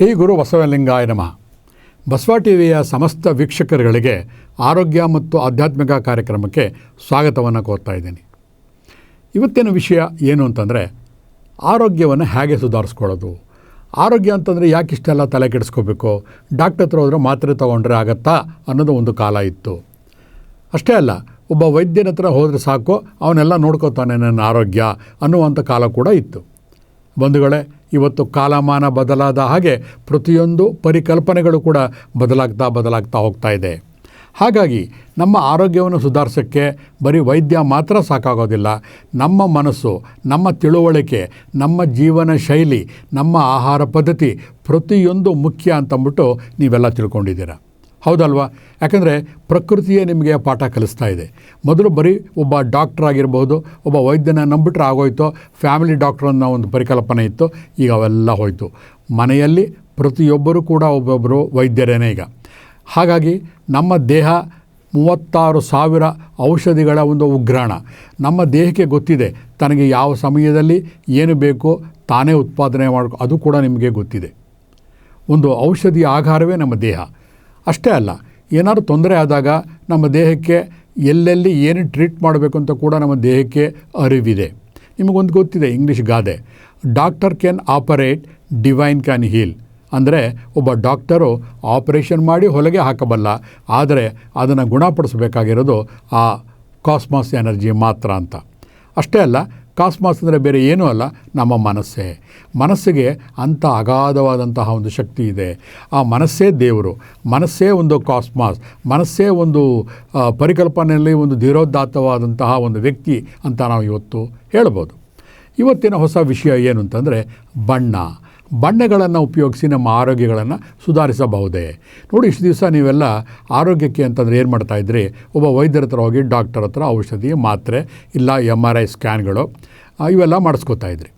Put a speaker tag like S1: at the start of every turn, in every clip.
S1: ಶ್ರೀ ಗುರು ಬಸವಲಿಂಗಾಯ ನಮಃ. ಬಸವ ಟಿವಿಯ ಸಮಸ್ತ ವೀಕ್ಷಕರುಗಳಿಗೆ ಆರೋಗ್ಯ ಮತ್ತು ಆಧ್ಯಾತ್ಮಿಕ ಕಾರ್ಯಕ್ರಮಕ್ಕೆ ಸ್ವಾಗತವನ್ನು ಕೋರ್ತಾ ಇದ್ದೀನಿ. ಇವತ್ತಿನ ವಿಷಯ ಏನು ಅಂತಂದರೆ, ಆರೋಗ್ಯವನ್ನು ಹೇಗೆ ಸುಧಾರಿಸ್ಕೊಳ್ಳೋದು? ಆರೋಗ್ಯ ಅಂತಂದರೆ ಯಾಕೆ ಇಷ್ಟೆಲ್ಲ ತಲೆ ಕೆಡಿಸ್ಕೋಬೇಕು? ಡಾಕ್ಟರ್ ಹತ್ರ ಹೋದರೆ ಮಾತ್ರೆ ತೊಗೊಂಡ್ರೆ ಆಗತ್ತಾ ಅನ್ನೋದು ಒಂದು ಕಾಲ ಇತ್ತು. ಅಷ್ಟೇ ಅಲ್ಲ, ಒಬ್ಬ ವೈದ್ಯನ ಹತ್ರ ಹೋದರೆ ಸಾಕು, ಅವನೆಲ್ಲ ನೋಡ್ಕೋತಾನೆ ನನ್ನ ಆರೋಗ್ಯ ಅನ್ನುವಂಥ ಕಾಲ ಕೂಡ ಇತ್ತು. ಬಂಧುಗಳೇ ಇವತ್ತು ಕಾಲಮಾನ ಬದಲಾದ ಹಾಗೆ ಪ್ರತಿಯೊಂದು ಪರಿಕಲ್ಪನೆಗಳು ಕೂಡ ಬದಲಾಗ್ತಾ ಬದಲಾಗ್ತಾ ಹೋಗ್ತಾ ಇದೆ. ಹಾಗಾಗಿ ನಮ್ಮ ಆರೋಗ್ಯವನ್ನು ಸುಧಾರಿಸೋಕ್ಕೆ ಬರೀ ವೈದ್ಯ ಮಾತ್ರ ಸಾಕಾಗೋದಿಲ್ಲ. ನಮ್ಮ ಮನಸ್ಸು, ನಮ್ಮ ತಿಳುವಳಿಕೆ, ನಮ್ಮ ಜೀವನ ಶೈಲಿ, ನಮ್ಮ ಆಹಾರ ಪದ್ಧತಿ ಪ್ರತಿಯೊಂದು ಮುಖ್ಯ ಅಂತಂದ್ಬಿಟ್ಟು ನೀವೆಲ್ಲ ತಿಳ್ಕೊಂಡಿದ್ದೀರ. ಹೌದಲ್ವಾ? ಯಾಕಂದರೆ ಪ್ರಕೃತಿಯೇ ನಿಮಗೆ ಪಾಠ ಕಲಿಸ್ತಾ ಇದೆ. ಮೊದಲು ಬರೀ ಒಬ್ಬ ಡಾಕ್ಟ್ರ್ ಆಗಿರ್ಬೋದು, ಒಬ್ಬ ವೈದ್ಯನ ನಂಬಿಟ್ರೆ ಆಗೋಯ್ತು, ಫ್ಯಾಮಿಲಿ ಡಾಕ್ಟ್ರ್ ಅನ್ನೋ ಒಂದು ಪರಿಕಲ್ಪನೆ ಇತ್ತು, ಈಗ ಅವೆಲ್ಲ ಹೋಯಿತು. ಮನೆಯಲ್ಲಿ ಪ್ರತಿಯೊಬ್ಬರೂ ಕೂಡ ಒಬ್ಬೊಬ್ಬರು ವೈದ್ಯರೇನೇ ಈಗ. ಹಾಗಾಗಿ ನಮ್ಮ ದೇಹ ಮೂವತ್ತಾರು ಸಾವಿರ ಔಷಧಿಗಳ ಒಂದು ಉಗ್ರಾಣ. ನಮ್ಮ ದೇಹಕ್ಕೆ ಗೊತ್ತಿದೆ, ತನಗೆ ಯಾವ ಸಮಯದಲ್ಲಿ ಏನು ಬೇಕೋ ತಾನೇ ಉತ್ಪಾದನೆ ಮಾಡ್ಕೊ, ಅದು ಕೂಡ ನಿಮಗೆ ಗೊತ್ತಿದೆ. ಒಂದು ಔಷಧಿ ಆಹಾರವೇ ನಮ್ಮ ದೇಹ. ಅಷ್ಟೇ ಅಲ್ಲ, ಏನಾದರೂ ತೊಂದರೆ ಆದಾಗ ನಮ್ಮ ದೇಹಕ್ಕೆ ಎಲ್ಲೆಲ್ಲಿ ಏನು ಟ್ರೀಟ್ ಮಾಡಬೇಕು ಅಂತ ಕೂಡ ನಮ್ಮ ದೇಹಕ್ಕೆ ಅರಿವಿದೆ. ನಿಮಗೊಂದು ಗೊತ್ತಿದೆ ಇಂಗ್ಲೀಷ್ ಗಾದೆ. Doctor can operate divine can heal ಅಂದರೆ ಒಬ್ಬ ಡಾಕ್ಟರು ಆಪರೇಷನ್ ಮಾಡಿ ಹೊಲಗೆ ಹಾಕಬಲ್ಲ, ಆದರೆ ಅದನ್ನು ಗುಣಪಡಿಸಬೇಕಾಗಿರೋದು ಆ ಕಾಸ್ಮಾಸ್ ಎನರ್ಜಿ ಮಾತ್ರ ಅಂತ. ಅಷ್ಟೇ ಅಲ್ಲ ಕಾಸ್ಮಾಸ್ ಅಂದರೆ ಬೇರೆ ಏನೂ ಅಲ್ಲ, ನಮ್ಮ ಮನಸ್ಸೇ. ಮನಸ್ಸಿಗೆ ಅಂಥ ಅಗಾಧವಾದಂತಹ ಒಂದು ಶಕ್ತಿ ಇದೆ. ಆ ಮನಸ್ಸೇ ದೇವರು. ಮನಸ್ಸೇ ಒಂದು ಕಾಸ್ಮಾಸ್. ಮನಸ್ಸೇ ಒಂದು ಪರಿಕಲ್ಪನೆಯಲ್ಲಿ ಒಂದು ಧೀರೋದಾತ್ತವಾದಂತಹ ಒಂದು ವ್ಯಕ್ತಿ ಅಂತ ನಾವು ಇವತ್ತು ಹೇಳ್ಬೋದು. ಇವತ್ತಿನ ಹೊಸ ವಿಷಯ ಏನು ಅಂತಂದರೆ, ಬಣ್ಣ. ಬಣ್ಣಗಳನ್ನು ಉಪಯೋಗಿಸಿ ನಮ್ಮ ಆರೋಗ್ಯಗಳನ್ನು ಸುಧಾರಿಸಬಹುದೇ? ನೋಡಿ, ಇಷ್ಟು ದಿವಸ ನೀವೆಲ್ಲ ಆರೋಗ್ಯಕ್ಕೆ ಅಂತಂದರೆ ಏನು ಮಾಡ್ತಾಯಿದ್ರಿ ಒಬ್ಬ ವೈದ್ಯರ ಹತ್ರ ಹೋಗಿ, ಡಾಕ್ಟರ್ ಹತ್ರ ಔಷಧಿ, ಮಾತ್ರೆ, ಇಲ್ಲ ಎಂ ಆರ್ ಐ ಸ್ಕ್ಯಾನ್ಗಳು ಇವೆಲ್ಲ ಮಾಡಿಸ್ಕೋತಾ ಇದ್ರಿ.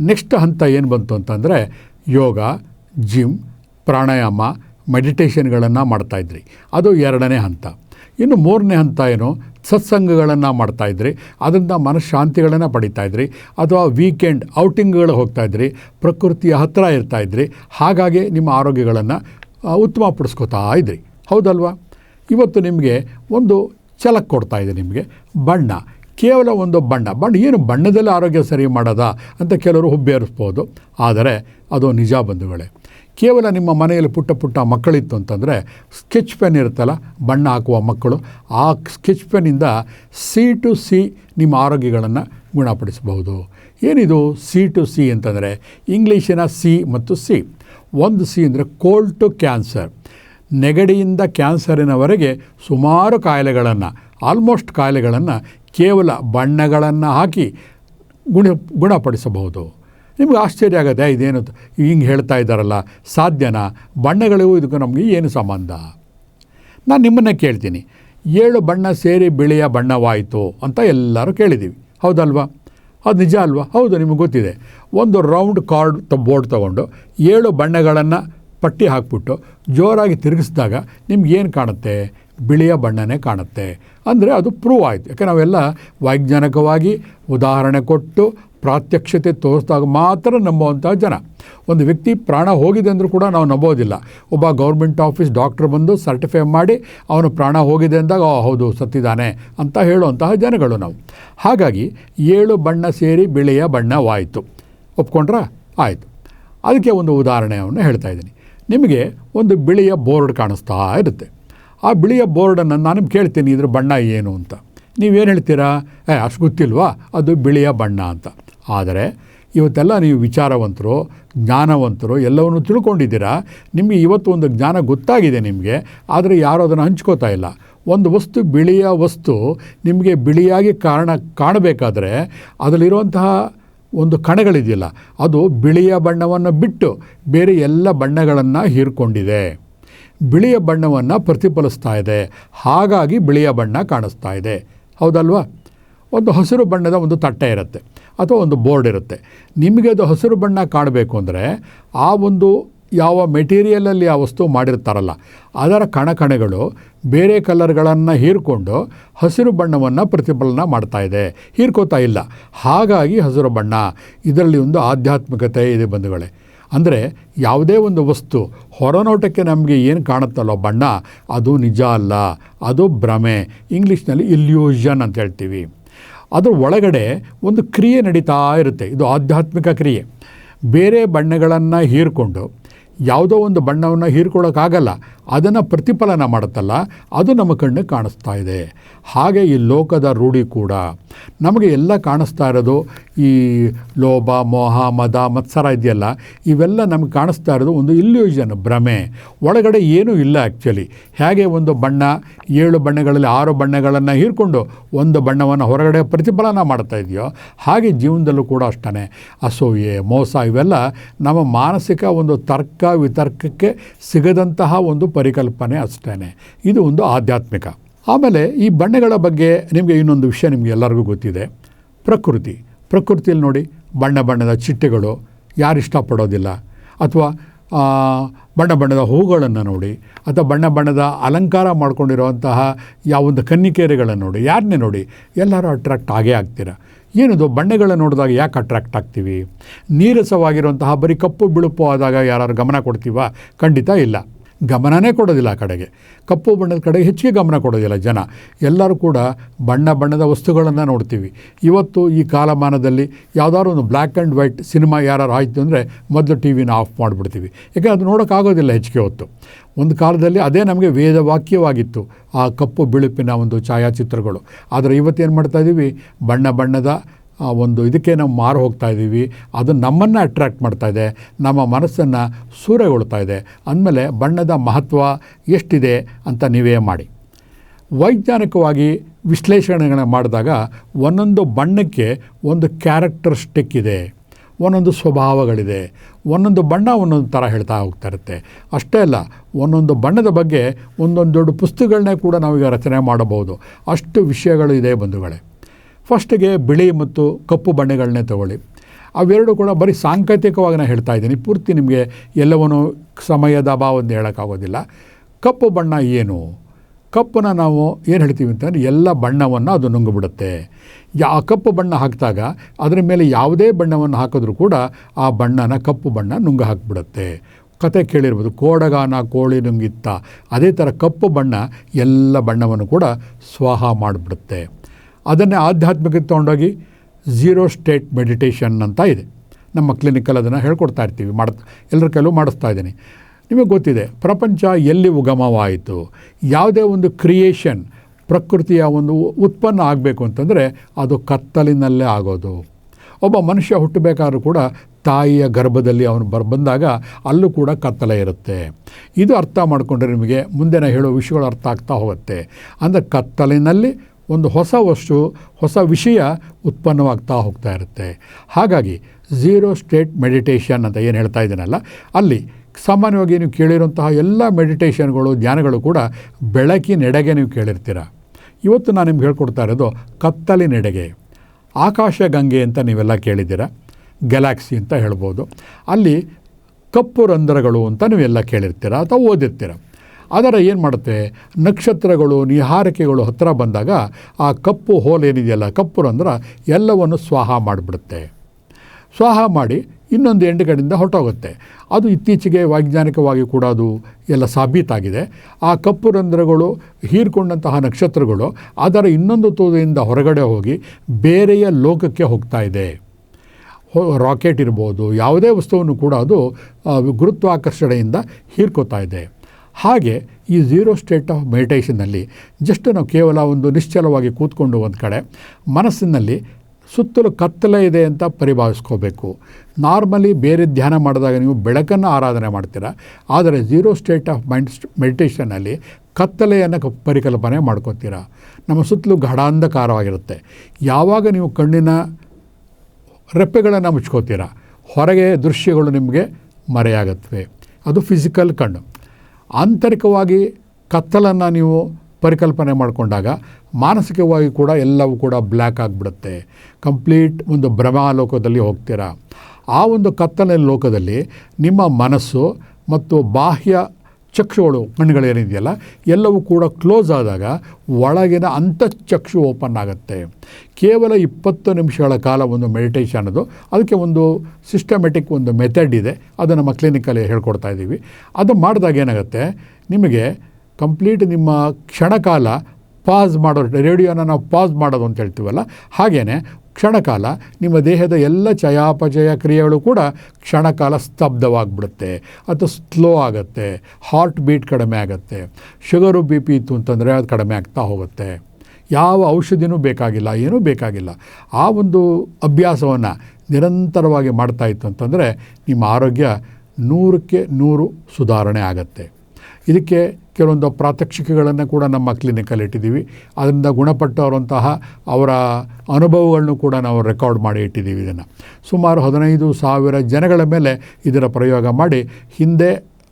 S1: ನೆಕ್ಸ್ಟ್ ಹಂತ ಏನು ಬಂತು ಅಂತಂದರೆ ಯೋಗ, ಜಿಮ್, ಪ್ರಾಣಾಯಾಮ, ಮೆಡಿಟೇಷನ್ಗಳನ್ನು ಮಾಡ್ತಾಯಿದ್ರಿ ಅದು ಎರಡನೇ ಹಂತ. ಇನ್ನು ಮೂರನೇ ಹಂತ ಏನು? ಸತ್ಸಂಗಗಳನ್ನು ಮಾಡ್ತಾಯಿದ್ರಿ ಅದರಿಂದ ಮನಃಶಾಂತಿಗಳನ್ನು ಪಡಿತಾಯಿದ್ರಿ ಅಥವಾ ವೀಕೆಂಡ್ ಔಟಿಂಗ್ಗಳು ಹೋಗ್ತಾಯಿದ್ರಿ ಪ್ರಕೃತಿಯ ಹತ್ತಿರ ಇರ್ತಾಯಿದ್ರಿ ಹಾಗಾಗಿ ನಿಮ್ಮ ಆರೋಗ್ಯಗಳನ್ನು ಉತ್ತಮ ಉತ್ತಮಪಡಿಸ್ಕೋತಾ ಇದ್ರಿ. ಹೌದಲ್ವಾ? ಇವತ್ತು ನಿಮಗೆ ಒಂದು ಛಲಕ್ ಕೊಡ್ತಾಯಿದೆ ನಿಮಗೆ. ಬಣ್ಣ. ಕೇವಲ ಒಂದು ಬಣ್ಣ. ಬಣ್ಣ ಏನು ಬಣ್ಣದಲ್ಲಿ ಆರೋಗ್ಯ ಸರಿ ಮಾಡೋದಾ ಅಂತ ಕೆಲವರು ಹುಬ್ಬೇರಿಸ್ಬೋದು. ಆದರೆ ಅದು ನಿಜ ಬಂಧುಗಳೇ. ಕೇವಲ ನಿಮ್ಮ ಮನೆಯಲ್ಲಿ ಪುಟ್ಟ ಪುಟ್ಟ ಮಕ್ಕಳಿತ್ತು ಅಂತಂದರೆ ಸ್ಕೆಚ್ ಪೆನ್ ಇರುತ್ತಲ್ಲ, ಬಣ್ಣ ಹಾಕುವ ಮಕ್ಕಳು, ಆ ಸ್ಕೆಚ್ ಪೆನ್ನಿಂದ ಸಿ ಟು ಸಿ ನಿಮ್ಮ ಆರೋಗ್ಯಗಳನ್ನು ಗುಣಪಡಿಸಬಹುದು. ಏನಿದು ಸಿ ಟು ಸಿ ಅಂತಂದರೆ ಇಂಗ್ಲೀಷಿನ ಸಿ ಮತ್ತು ಸಿ. ಒಂದು ಸಿ ಅಂದರೆ ಕೋಲ್ಡ್ ಟು ಕ್ಯಾನ್ಸರ್. ನೆಗಡಿಯಿಂದ ಕ್ಯಾನ್ಸರಿನವರೆಗೆ ಸುಮಾರು ಕಾಯಿಲೆಗಳನ್ನು, ಆಲ್ಮೋಸ್ಟ್ ಕಾಯಿಲೆಗಳನ್ನು ಕೇವಲ ಬಣ್ಣಗಳನ್ನು ಹಾಕಿ ಗುಣ, ಗುಣಪಡಿಸಬಹುದು. ನಿಮಗೆ ಆಶ್ಚರ್ಯ ಆಗುತ್ತೆ, ಇದೇನು ಹಿಂಗೆ ಹೇಳ್ತಾ ಇದ್ದಾರಲ್ಲ, ಸಾಧ್ಯನಾ? ಬಣ್ಣಗಳಿಗೂ ಇದಕ್ಕೂ ನಮಗೆ ಏನು ಸಂಬಂಧ? ನಾನು ನಿಮ್ಮನ್ನೇ ಕೇಳ್ತೀನಿ. ಏಳು ಬಣ್ಣ ಸೇರಿ ಬಿಳಿಯ ಬಣ್ಣವಾಯಿತು ಅಂತ ಎಲ್ಲರೂ ಕೇಳಿದ್ದೀವಿ ಹೌದಲ್ವಾ? ಅದು ನಿಜ ಅಲ್ವಾ? ಹೌದು, ನಿಮಗೆ ಗೊತ್ತಿದೆ. ಒಂದು ರೌಂಡ್ ಕಾರ್ಡ್ ತ, ಬೋರ್ಡ್ ತೊಗೊಂಡು ಏಳು ಬಣ್ಣಗಳನ್ನು ಪಟ್ಟಿ ಹಾಕ್ಬಿಟ್ಟು ಜೋರಾಗಿ ತಿರುಗಿಸಿದಾಗ ನಿಮ್ಗೆ ಏನು ಕಾಣುತ್ತೆ? ಬಿಳಿಯ ಬಣ್ಣನೇ ಕಾಣುತ್ತೆ. ಅಂದರೆ ಅದು ಪ್ರೂವ್ ಆಯಿತು. ಯಾಕೆ ನಾವೆಲ್ಲ ವೈಜ್ಞಾನಿಕವಾಗಿ ಉದಾಹರಣೆ ಕೊಟ್ಟು ಪ್ರಾತ್ಯಕ್ಷತೆ ತೋರಿಸಿದಾಗ ಮಾತ್ರ ನಂಬುವಂಥ ಜನ. ಒಂದು ವ್ಯಕ್ತಿ ಪ್ರಾಣ ಹೋಗಿದೆ ಅಂದರೂ ಕೂಡ ನಾವು ನಂಬೋದಿಲ್ಲ. ಒಬ್ಬ ಗೌರ್ಮೆಂಟ್ ಆಫೀಸ್ ಡಾಕ್ಟ್ರ್ ಬಂದು ಸರ್ಟಿಫೈ ಮಾಡಿ ಅವನು ಪ್ರಾಣ ಹೋಗಿದೆ ಅಂದಾಗ "ಓ, ಹೌದು ಸತ್ತಿದ್ದಾನೆ ಅಂತ ಹೇಳುವಂತಹ ಜನಗಳು ನಾವು. ಹಾಗಾಗಿ ಏಳು ಬಣ್ಣ ಸೇರಿ ಬಿಳಿಯ ಬಣ್ಣವಾಯಿತು. ಒಪ್ಕೊಂಡ್ರ? ಆಯಿತು. ಅದಕ್ಕೆ ಒಂದು ಉದಾಹರಣೆಯನ್ನು ಹೇಳ್ತಾ ಇದ್ದೀನಿ. ನಿಮಗೆ ಒಂದು ಬಿಳಿಯ ಬೋರ್ಡ್ ಕಾಣಿಸ್ತಾ ಇರುತ್ತೆ. ಆ ಬಿಳಿಯ ಬೋರ್ಡನ್ನು ನಾನು ಕೇಳ್ತೀನಿ, ಇದ್ರ ಬಣ್ಣ ಏನು ಅಂತ. ನೀವೇನು ಹೇಳ್ತೀರಾ? ಏ, ಅಷ್ಟು ಗೊತ್ತಿಲ್ವಾ? ಅದು ಬಿಳಿಯ ಬಣ್ಣ ಅಂತ. ಆದರೆ, ಇವತ್ತೆಲ್ಲ ನೀವು ವಿಚಾರವಂತರು, ಜ್ಞಾನವಂತರು ಎಲ್ಲವನ್ನು ತಿಳ್ಕೊಂಡಿದ್ದೀರಾ? ನಿಮಗೆ ಇವತ್ತು ಒಂದು ಜ್ಞಾನ ಗೊತ್ತಾಗಿದೆ ನಿಮಗೆ, ಆದರೆ ಯಾರೂ ಅದನ್ನು ಹಂಚ್ಕೋತಾ ಇಲ್ಲ. ಒಂದು ವಸ್ತು ಬಿಳಿಯ ವಸ್ತು ನಿಮಗೆ ಬಿಳಿಯಾಗಿ ಕಾರಣ ಕಾಣಬೇಕಾದ್ರೆ ಅದರಲ್ಲಿರುವಂತಹ ಒಂದು ಕಣಗಳಿದೆಯಲ್ಲ, ಅದು ಬಿಳಿಯ ಬಣ್ಣವನ್ನು ಬಿಟ್ಟು ಬೇರೆ ಎಲ್ಲ ಬಣ್ಣಗಳನ್ನು ಹೀರ್ಕೊಂಡಿದೆ. ಬಿಳಿಯ ಬಣ್ಣವನ್ನು ಪ್ರತಿಫಲಿಸ್ತಾ ಇದೆ. ಹಾಗಾಗಿ ಬಿಳಿಯ ಬಣ್ಣ ಕಾಣಿಸ್ತಾ ಇದೆ. ಹೌದಲ್ವಾ? ಒಂದು ಹಸಿರು ಬಣ್ಣದ ಒಂದು ತಟ್ಟೆ ಇರುತ್ತೆ, ಅಥವಾ ಒಂದು ಬೋರ್ಡ್ ಇರುತ್ತೆ. ನಿಮಗೆ ಅದು ಹಸಿರು ಬಣ್ಣ ಕಾಣಬೇಕು ಅಂದರೆ ಆ ಒಂದು ಯಾವ ಮೆಟೀರಿಯಲಲ್ಲಿ ಆ ವಸ್ತು ಮಾಡಿರ್ತಾರಲ್ಲ, ಅದರ ಕಣಕಣಗಳು ಬೇರೆ ಕಲರ್ಗಳನ್ನು ಹೀರ್ಕೊಂಡು ಹಸಿರು ಬಣ್ಣವನ್ನು ಪ್ರತಿಫಲನ ಮಾಡ್ತಾ ಇದೆ. ಹೀರ್ಕೋತಾ ಇಲ್ಲ. ಹಾಗಾಗಿ ಹಸಿರು ಬಣ್ಣ. ಇದರಲ್ಲಿ ಒಂದು ಆಧ್ಯಾತ್ಮಿಕತೆ ಇದೆ ಬಂಧುಗಳೇ. ಅಂದರೆ ಯಾವುದೇ ಒಂದು ವಸ್ತು ಹೊರನೋಟಕ್ಕೆ ನಮಗೆ ಏನು ಕಾಣುತ್ತಲ್ಲೋ ಬಣ್ಣ, ಅದು ನಿಜ ಅಲ್ಲ, ಅದು ಭ್ರಮೆ. ಇಂಗ್ಲೀಷ್ನಲ್ಲಿ ಇಲ್ಯೂಷನ್ ಅಂತ ಹೇಳ್ತೀವಿ. ಅದರ ಒಳಗಡೆ ಒಂದು ಕ್ರಿಯೆ ನಡೀತಾ ಇರುತ್ತೆ. ಇದು ಆಧ್ಯಾತ್ಮಿಕ ಕ್ರಿಯೆ. ಬೇರೆ ಬಣ್ಣಗಳನ್ನು ಹೀರಿಕೊಂಡು, ಯಾವುದೋ ಒಂದು ಬಣ್ಣವನ್ನು ಹೀರ್ಕೊಳ್ಳೋಕ್ಕಾಗಲ್ಲ. ಅದನ್ನು ಪ್ರತಿಫಲನ ಮಾಡುತ್ತಲ್ಲ, ಅದು ನಮ್ಮ ಕಣ್ಣಿಗೆ ಕಾಣಿಸ್ತಾ ಇದೆ. ಹಾಗೆ ಈ ಲೋಕದ ರೂಢಿ ಕೂಡ. ನಮಗೆ ಎಲ್ಲ ಕಾಣಿಸ್ತಾ ಇರೋದು ಈ ಲೋಭ, ಮೋಹ, ಮದ, ಮತ್ಸರ ಇದೆಯಲ್ಲ, ಇವೆಲ್ಲ ನಮಗೆ ಕಾಣಿಸ್ತಾ ಇರೋದು ಒಂದು ಇಲ್ಯೂಷನ್ ಭ್ರಮೆ. ಒಳಗಡೆ ಏನೂ ಇಲ್ಲ ಆ್ಯಕ್ಚುಲಿ ಹೇಗೆ ಒಂದು ಬಣ್ಣ, ಏಳು ಬಣ್ಣಗಳಲ್ಲಿ ಆರು ಬಣ್ಣಗಳನ್ನು ಹೀರ್ಕೊಂಡು ಒಂದು ಬಣ್ಣವನ್ನು ಹೊರಗಡೆ ಪ್ರತಿಫಲನ ಮಾಡ್ತಾ ಇದೆಯೋ, ಹಾಗೆ ಜೀವನದಲ್ಲೂ ಕೂಡ ಅಷ್ಟೇ ಅಸೂಯೆ, ಮೋಸ ಇವೆಲ್ಲ ನಮ್ಮ ಮಾನಸಿಕ ಒಂದು ತರ್ಕ, ವಿತರ್ಕಕ್ಕೆ ಸಿಗದಂತಹ ಒಂದು ಪರಿಕಲ್ಪನೆ ಅಷ್ಟೇ ಇದು ಒಂದು ಆಧ್ಯಾತ್ಮಿಕ. ಆಮೇಲೆ ಈ ಬಣ್ಣಗಳ ಬಗ್ಗೆ ನಿಮಗೆ ಇನ್ನೊಂದು ವಿಷಯ ನಿಮಗೆ ಎಲ್ಲರಿಗೂ ಗೊತ್ತಿದೆ. ಪ್ರಕೃತಿ. ಪ್ರಕೃತಿಯಲ್ಲಿ ನೋಡಿ ಬಣ್ಣ ಬಣ್ಣದ ಚಿಟ್ಟೆಗಳು ಯಾರು ಇಷ್ಟಪಡೋದಿಲ್ಲ ಅಥವಾ ಬಣ್ಣ ಬಣ್ಣದ ಹೂಗಳನ್ನು ನೋಡಿ, ಅಥವಾ ಬಣ್ಣ ಬಣ್ಣದ ಅಲಂಕಾರ ಮಾಡ್ಕೊಂಡಿರುವಂತಹ ಯಾವೊಂದು ಕನ್ನಿಕೇರಿಗಳನ್ನು ನೋಡಿ ಯಾರನ್ನೇ ನೋಡಿ, ಎಲ್ಲರೂ ಅಟ್ರಾಕ್ಟ್ ಆಗೇ ಆಗ್ತೀರ? ಏನದು, ಬಣ್ಣಗಳನ್ನು ನೋಡಿದಾಗ ಯಾಕೆ ಅಟ್ರಾಕ್ಟ್ ಆಗ್ತೀವಿ? ನೀರಸವಾಗಿರುವಂತಹ ಬರೀ ಕಪ್ಪು ಬಿಳುಪು ಆದಾಗ ಯಾರು ಗಮನ ಕೊಡ್ತೀವಾ? ಖಂಡಿತ ಇಲ್ಲ. ಗಮನನೇ ಕೊಡೋದಿಲ್ಲ ಆ ಕಡೆಗೆ. ಕಪ್ಪು ಬಣ್ಣದ ಕಡೆಗೆ ಹೆಚ್ಚಿಗೆ ಗಮನ ಕೊಡೋದಿಲ್ಲ ಜನ. ಎಲ್ಲರೂ ಕೂಡ ಬಣ್ಣ ಬಣ್ಣದ ವಸ್ತುಗಳನ್ನು ನೋಡ್ತೀವಿ. ಇವತ್ತು ಈ ಕಾಲಮಾನದಲ್ಲಿ ಯಾವುದಾದ್ರು ಒಂದು ಬ್ಲ್ಯಾಕ್ ಆ್ಯಂಡ್ ವೈಟ್ ಸಿನಿಮಾ ಯಾರು ಆಯಿತು ಅಂದರೆ ಮೊದಲು ಟಿ ವಿನ ಆಫ್ ಮಾಡಿಬಿಡ್ತೀವಿ. ಯಾಕೆಂದರೆ ಅದು ನೋಡೋಕ್ಕಾಗೋದಿಲ್ಲ ಹೆಚ್ಚಿಗೆ ಹೊತ್ತು. ಒಂದು ಕಾಲದಲ್ಲಿ ಅದೇ ನಮಗೆ ವೇದವಾಕ್ಯವಾಗಿತ್ತು. ಆ ಕಪ್ಪು ಬಿಳುಪಿನ ಒಂದು ಛಾಯಾಚಿತ್ರಗಳು. ಆದರೆ ಇವತ್ತೇನು ಮಾಡ್ತಾ ಇದ್ದೀವಿ ಬಣ್ಣ ಬಣ್ಣದ ಆ ಒಂದು ಇದಕ್ಕೆ ನಾವು ಮಾರು ಹೋಗ್ತಾ ಇದ್ದೀವಿ. ಅದು ನಮ್ಮನ್ನು ಅಟ್ರ್ಯಾಕ್ಟ್ ಮಾಡ್ತಾ ಇದೆ. ನಮ್ಮ ಮನಸ್ಸನ್ನು ಸೂರೆಗೊಳ್ತಾ ಇದೆ. ಅಂದಮೇಲೆ ಬಣ್ಣದ ಮಹತ್ವ ಎಷ್ಟಿದೆ ಅಂತ ನೀವೇ ಮಾಡಿ. ವೈಜ್ಞಾನಿಕವಾಗಿ ವಿಶ್ಲೇಷಣೆಗಳನ್ನ ಮಾಡಿದಾಗ ಒಂದೊಂದು ಬಣ್ಣಕ್ಕೆ ಒಂದು ಕ್ಯಾರೆಕ್ಟರಿಸ್ಟಿಕ್ ಇದೆ. ಒಂದೊಂದು ಸ್ವಭಾವಗಳಿದೆ. ಒಂದೊಂದು ಬಣ್ಣ ಒಂದೊಂದು ಥರ ಹೇಳ್ತಾ ಹೋಗ್ತಾ ಇರುತ್ತೆ. ಅಷ್ಟೇ ಅಲ್ಲ, ಒಂದೊಂದು ಬಣ್ಣದ ಬಗ್ಗೆ ಒಂದೊಂದು ದೊಡ್ಡ ಪುಸ್ತಕಗಳನ್ನೇ ಕೂಡ ನಾವೀಗ ರಚನೆ ಮಾಡಬಹುದು. ಅಷ್ಟು ವಿಷಯಗಳು ಇದೆ ಬಂಧುಗಳೇ. ಫಸ್ಟಿಗೆ ಬಿಳಿ ಮತ್ತು ಕಪ್ಪು ಬಣ್ಣಗಳನ್ನೇ ತಗೊಳ್ಳಿ. ಅವೆರಡು ಕೂಡ ಬರೀ ಸಾಂಕೇತಿಕವಾಗಿ ನಾನು ಹೇಳ್ತಾ ಇದ್ದೀನಿ. ಪೂರ್ತಿ ನಿಮಗೆ ಎಲ್ಲವನ್ನೂ ಸಮಯದ ಅಭಾವದಿಂದ ಹೇಳೋಕ್ಕಾಗೋದಿಲ್ಲ. ಕಪ್ಪು ಬಣ್ಣ ಏನು? ಕಪ್ಪನ್ನ ನಾವು ಏನು ಹೇಳ್ತೀವಿ ಅಂತಂದರೆ ಎಲ್ಲ ಬಣ್ಣವನ್ನು ಅದು ನುಂಗಿಬಿಡುತ್ತೆ. ಯಾ ಕಪ್ಪು ಬಣ್ಣ ಹಾಕಿದಾಗ ಅದರ ಮೇಲೆ ಯಾವುದೇ ಬಣ್ಣವನ್ನು ಹಾಕಿದ್ರೂ ಕೂಡ ಆ ಬಣ್ಣನ ಕಪ್ಪು ಬಣ್ಣ ನುಂಗ ಹಾಕಿಬಿಡುತ್ತೆ. ಕತೆ ಕೇಳಿರ್ಬೋದು, ಕೋಡಗಾನ ಕೋಳಿ ನುಂಗಿತ್ತ. ಅದೇ ಥರ ಕಪ್ಪು ಬಣ್ಣ ಎಲ್ಲ ಬಣ್ಣವನ್ನು ಕೂಡ ಸ್ವಾಹ ಮಾಡಿಬಿಡುತ್ತೆ. ಅದನ್ನೇ ಆಧ್ಯಾತ್ಮಿಕಕ್ಕೆ ತೊಗೊಂಡೋಗಿ ಝೀರೋ ಸ್ಟೇಟ್ ಮೆಡಿಟೇಷನ್ ಅಂತ ಇದೆ. ನಮ್ಮ ಕ್ಲಿನಿಕಲ್ಲಿ ಅದನ್ನು ಹೇಳ್ಕೊಡ್ತಾ ಇರ್ತೀವಿ. ಮಾಡ, ಎಲ್ಲರ ಕೈಲೂ ಮಾಡಿಸ್ತಾ ಇದ್ದೀನಿ. ನಿಮಗೆ ಗೊತ್ತಿದೆ, ಪ್ರಪಂಚ ಎಲ್ಲಿ ಉಗಮವಾಯಿತು? ಯಾವುದೇ ಒಂದು ಕ್ರಿಯೇಷನ್ ಪ್ರಕೃತಿಯ ಒಂದು ಉತ್ಪನ್ನ ಆಗಬೇಕು ಅಂತಂದರೆ ಅದು ಕತ್ತಲಿನಲ್ಲೇ ಆಗೋದು. ಒಬ್ಬ ಮನುಷ್ಯ ಹುಟ್ಟಬೇಕಾದ್ರೂ ಕೂಡ ತಾಯಿಯ ಗರ್ಭದಲ್ಲಿ ಅವನು ಬರ್, ಬಂದಾಗ ಅಲ್ಲೂ ಕೂಡ ಕತ್ತಲೆ ಇರುತ್ತೆ. ಇದು ಅರ್ಥ ಮಾಡಿಕೊಂಡ್ರೆ ನಿಮಗೆ ಮುಂದೆ ನಾನು ಹೇಳೋ ವಿಷಯಗಳು ಅರ್ಥ ಆಗ್ತಾ ಹೋಗುತ್ತೆ. ಅಂದರೆ ಕತ್ತಲಿನಲ್ಲಿ ಒಂದು ಹೊಸ ವಸ್ತು, ಹೊಸ ವಿಷಯ ಉತ್ಪನ್ನವಾಗ್ತಾ ಹೋಗ್ತಾ ಇರುತ್ತೆ. ಹಾಗಾಗಿ ಝೀರೋ ಸ್ಟೇಟ್ ಮೆಡಿಟೇಷನ್ ಅಂತ ಏನು ಹೇಳ್ತಾ ಇದ್ದೀನಲ್ಲ, ಅಲ್ಲಿ ಸಾಮಾನ್ಯವಾಗಿ ನೀವು ಕೇಳಿರುವಂತಹ ಎಲ್ಲ ಮೆಡಿಟೇಷನ್ಗಳು, ಧ್ಯಾನಗಳು ಕೂಡ ಬೆಳಕಿನೆಡೆಗೆ ನೀವು ಕೇಳಿರ್ತೀರ. ಇವತ್ತು ನಾನು ನಿಮ್ಗೆ ಹೇಳ್ಕೊಡ್ತಾ ಇರೋದು ಕತ್ತಲಿನೆಡೆಗೆ ಆಕಾಶಗಂಗೆ ಅಂತ ನೀವೆಲ್ಲ ಕೇಳಿದ್ದೀರ? ಗ್ಯಾಲಾಕ್ಸಿ ಅಂತ ಹೇಳ್ಬೋದು. ಅಲ್ಲಿ ಕಪ್ಪು ರಂಧ್ರಗಳು ಅಂತ ನೀವೆಲ್ಲ ಕೇಳಿರ್ತೀರ ಅಥವಾ ಓದಿರ್ತೀರ? ಅದರ ಏನು ಮಾಡುತ್ತೆ? ನಕ್ಷತ್ರಗಳು, ನಿಹಾರಿಕೆಗಳು ಹತ್ತಿರ ಬಂದಾಗ ಆ ಕಪ್ಪು ಹೋಲ್ ಏನಿದೆಯಲ್ಲ, ಕಪ್ಪು ಅಂದ್ರೆ ಎಲ್ಲವನ್ನು ಸ್ವಾಹ ಮಾಡಿಬಿಡುತ್ತೆ. ಸ್ವಾಹ ಮಾಡಿ ಇನ್ನೊಂದು ಎಂಟು ಕಡೆಯಿಂದ ಹೊರಟೋಗುತ್ತೆ. ಅದು ಇತ್ತೀಚೆಗೆ ವೈಜ್ಞಾನಿಕವಾಗಿ ಕೂಡ ಅದು ಎಲ್ಲ ಸಾಬೀತಾಗಿದೆ. ಆ ಕಪ್ಪು ರಂಧ್ರಗಳು, ಹೀರ್ಕೊಂಡಂತಹ ನಕ್ಷತ್ರಗಳು, ಅದರ ಇನ್ನೊಂದು ತೋದೆಯಿಂದ ಹೊರಗಡೆ ಹೋಗಿ ಬೇರೆಯ ಲೋಕಕ್ಕೆ ಹೋಗ್ತಾ ಇದೆ. ರಾಕೆಟ್ ಇರ್ಬೋದು, ಯಾವುದೇ ವಸ್ತುವನ್ನು ಕೂಡ ಅದು ಗುರುತ್ವಾಕರ್ಷಣೆಯಿಂದ ಹೀರ್ಕೋತಾ ಇದೆ. ಹಾಗೆ ಈ ಝೀರೋ ಸ್ಟೇಟ್ ಆಫ್ ಮೆಡಿಟೇಷನ್ನಲ್ಲಿ ಜಸ್ಟ್ ನಾವು ಕೇವಲ ಒಂದು ನಿಶ್ಚಲವಾಗಿ ಕೂತ್ಕೊಂಡು ಒಂದು ಕಡೆ ಮನಸ್ಸಿನಲ್ಲಿ ಸುತ್ತಲೂ ಕತ್ತಲೆ ಇದೆ ಅಂತ ಪರಿಭಾವಿಸ್ಕೋಬೇಕು. ನಾರ್ಮಲಿ ಬೇರೆ ಧ್ಯಾನ ಮಾಡಿದಾಗ ನೀವು ಬೆಳಕನ್ನು ಆರಾಧನೆ ಮಾಡ್ತೀರಾ, ಆದರೆ ಝೀರೋ ಸ್ಟೇಟ್ ಆಫ್ ಮೈಂಡ್ ಮೆಡಿಟೇಷನ್ನಲ್ಲಿ ಕತ್ತಲೆಯನ್ನು ಪರಿಕಲ್ಪನೆ ಮಾಡ್ಕೋತೀರಾ. ನಮ್ಮ ಸುತ್ತಲೂ ಗಾಢಾಂಧಕಾರವಾಗಿರುತ್ತೆ ಯಾವಾಗ ನೀವು ಕಣ್ಣಿನ ರೆಪ್ಪೆಗಳನ್ನು ಮುಚ್ಕೋತೀರ, ಹೊರಗೆ ದೃಶ್ಯಗಳು ನಿಮಗೆ ಮರೆಯಾಗತ್ವೆ. ಅದು ಫಿಸಿಕಲ್ ಕಣ್ಣು. ಆಂತರಿಕವಾಗಿ ಕತ್ತಲನ್ನು ನೀವು ಪರಿಕಲ್ಪನೆ ಮಾಡಿಕೊಂಡಾಗ ಮಾನಸಿಕವಾಗಿ ಕೂಡ ಎಲ್ಲವೂ ಕೂಡ ಬ್ಲ್ಯಾಕ್ ಆಗಿಬಿಡುತ್ತೆ. ಕಂಪ್ಲೀಟ್ ಒಂದು ಭ್ರಮಾಲೋಕದಲ್ಲಿ ಹೋಗ್ತೀರಾ? ಆ ಒಂದು ಕತ್ತಲೆ ಲೋಕದಲ್ಲಿ ನಿಮ್ಮ ಮನಸ್ಸು ಮತ್ತು ಬಾಹ್ಯ ಚಕ್ಷುಗಳು ಕಣ್ಣುಗಳೇನಿದೆಯಲ್ಲ ಎಲ್ಲವೂ ಕೂಡ ಕ್ಲೋಸ್ ಆದಾಗ ಒಳಗಿನ ಅಂತಃಚಕ್ಷು ಓಪನ್ ಆಗುತ್ತೆ. ಕೇವಲ ಇಪ್ಪತ್ತು ನಿಮಿಷಗಳ ಕಾಲ ಒಂದು ಮೆಡಿಟೇಷನ್ ಅದು. ಅದಕ್ಕೆ ಒಂದು ಸಿಸ್ಟಮೆಟಿಕ್ ಒಂದು ಮೆಥಡ್ ಇದೆ. ಅದು ನಮ್ಮ ಕ್ಲಿನಿಕಲ್ಲಿ ಹೇಳ್ಕೊಡ್ತಾ ಇದ್ದೀವಿ. ಅದು ಮಾಡಿದಾಗ ಏನಾಗುತ್ತೆ, ನಿಮಗೆ ಕಂಪ್ಲೀಟ್ ನಿಮ್ಮ ಕ್ಷಣಕಾಲ ಪಾಸ್ ಮಾಡೋ ರೇಡಿಯೋನ ನಾವು ಪಾಸ್ ಮಾಡೋದು ಅಂತ ಹೇಳ್ತೀವಲ್ಲ ಹಾಗೆಯೇ ಕ್ಷಣಕಾಲ ನಿಮ್ಮ ದೇಹದ ಎಲ್ಲ ಚಯಾಪಚಯ ಕ್ರಿಯೆಗಳು ಕೂಡ ಕ್ಷಣಕಾಲ ಸ್ತಬ್ಧವಾಗಿಬಿಡುತ್ತೆ. ಅಥವಾ ಸ್ಲೋ ಆಗುತ್ತೆ. ಹಾರ್ಟ್ ಬೀಟ್ ಕಡಿಮೆ ಆಗುತ್ತೆ. ಶುಗರು ಬಿ ಪಿ ಇತ್ತು ಅಂತಂದರೆ ಅದು ಕಡಿಮೆ ಆಗ್ತಾ ಹೋಗುತ್ತೆ. ಯಾವ ಔಷಧಿನೂ ಬೇಕಾಗಿಲ್ಲ, ಏನೂ ಬೇಕಾಗಿಲ್ಲ. ಆ ಒಂದು ಅಭ್ಯಾಸವನ್ನು ನಿರಂತರವಾಗಿ ಮಾಡ್ತಾ ಇತ್ತು ಅಂತಂದರೆ ನಿಮ್ಮ ಆರೋಗ್ಯ ನೂರಕ್ಕೆ ನೂರು ಸುಧಾರಣೆ ಆಗುತ್ತೆ. ಇದಕ್ಕೆ ಕೆಲವೊಂದು ಪ್ರಾತ್ಯಕ್ಷಿಕೆಗಳನ್ನು ಕೂಡ ನಮ್ಮ ಕ್ಲಿನಿಕಲ್ಲಿ ಇಟ್ಟಿದ್ದೀವಿ. ಅದರಿಂದ ಗುಣಪಟ್ಟವರಂತಹ ಅವರ ಅನುಭವಗಳನ್ನು ಕೂಡ ನಾವು ರೆಕಾರ್ಡ್ ಮಾಡಿ ಇಟ್ಟಿದ್ದೀವಿ ಇದನ್ನು. ಸುಮಾರು ಹದಿನೈದು ಸಾವಿರ ಜನಗಳ ಮೇಲೆ ಇದರ ಪ್ರಯೋಗ ಮಾಡಿ ಹಿಂದೆ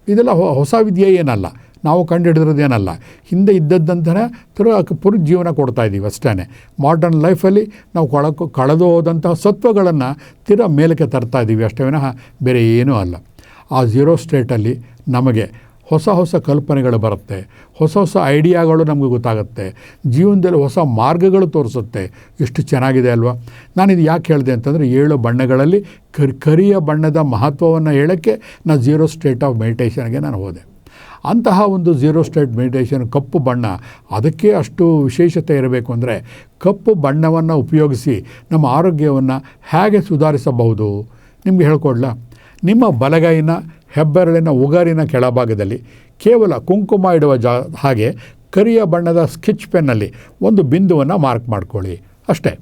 S1: ಇದೆಲ್ಲ ಹೊಸ ವಿದ್ಯೆ ಏನಲ್ಲ. ನಾವು ಕಂಡುಹಿಡಿದಿರೋದೇನಲ್ಲ ಹಿಂದೆ ಇದ್ದದ್ದಂತನೇ ತಿರುಗ ಪುರು ಜೀವನ ಕೊಡ್ತಾ ಇದ್ದೀವಿ ಅಷ್ಟೇ ಮಾಡರ್ನ್ ಲೈಫಲ್ಲಿ ನಾವು ಕೊಳಕು, ಕಳೆದು ಹೋದಂತಹ ಸತ್ವಗಳನ್ನು ತಿರ ಮೇಲಕ್ಕೆ ತರ್ತಾ ಇದ್ದೀವಿ ಅಷ್ಟೇ ವಿನಃ ಬೇರೆ ಏನೂ ಅಲ್ಲ. ಆ ಝೀರೋ ಸ್ಟೇಟಲ್ಲಿ ನಮಗೆ ಹೊಸ ಹೊಸ ಕಲ್ಪನೆಗಳು ಬರುತ್ತೆ. ಹೊಸ ಹೊಸ ಐಡಿಯಾಗಳು ನಮಗೆ ಗೊತ್ತಾಗುತ್ತೆ. ಜೀವನದಲ್ಲಿ ಹೊಸ ಮಾರ್ಗಗಳು ತೋರಿಸುತ್ತೆ. ಎಷ್ಟು ಚೆನ್ನಾಗಿದೆ ಅಲ್ವಾ? ನಾನು ಇದು ಯಾಕೆ ಹೇಳಿದೆ ಅಂತಂದರೆ ಏಳು ಬಣ್ಣಗಳಲ್ಲಿ ಕರಿ, ಕರಿಯ ಬಣ್ಣದ ಮಹತ್ವವನ್ನು ಹೇಳೋಕ್ಕೆ ನಾನು ಝೀರೋ ಸ್ಟೇಟ್ ಆಫ್ ಮೆಡಿಟೇಷನ್ಗೆ ನಾನು ಹೋದೆ. ಅಂತಹ ಒಂದು ಝೀರೋ ಸ್ಟೇಟ್ ಮೆಡಿಟೇಷನ್ ಕಪ್ಪು ಬಣ್ಣ, ಅದಕ್ಕೆ ಅಷ್ಟು ವಿಶೇಷತೆ ಇರಬೇಕು ಅಂದರೆ ಕಪ್ಪು ಬಣ್ಣವನ್ನು ಉಪಯೋಗಿಸಿ ನಮ್ಮ ಆರೋಗ್ಯವನ್ನು ಹೇಗೆ ಸುಧಾರಿಸಬಹುದು? ನಿಮಗೆ ಹೇಳ್ಕೊಡ್ಲಾ? ನಿಮ್ಮ ಬಲಗೈನ ಹೆಬ್ಬೆರಳಿನ ಉಗಾರಿನ ಕೆಳಭಾಗದಲ್ಲಿ ಕೇವಲ ಕುಂಕುಮ ಇಡುವ ಜಾ, ಹಾಗೆ ಕರಿಯ ಬಣ್ಣದ ಸ್ಕೆಚ್ ಪೆನ್ನಲ್ಲಿ ಒಂದು ಬಿಂದುವನ್ನು ಮಾರ್ಕ್ ಮಾಡ್ಕೊಳ್ಳಿ. ಅಷ್ಟೇ.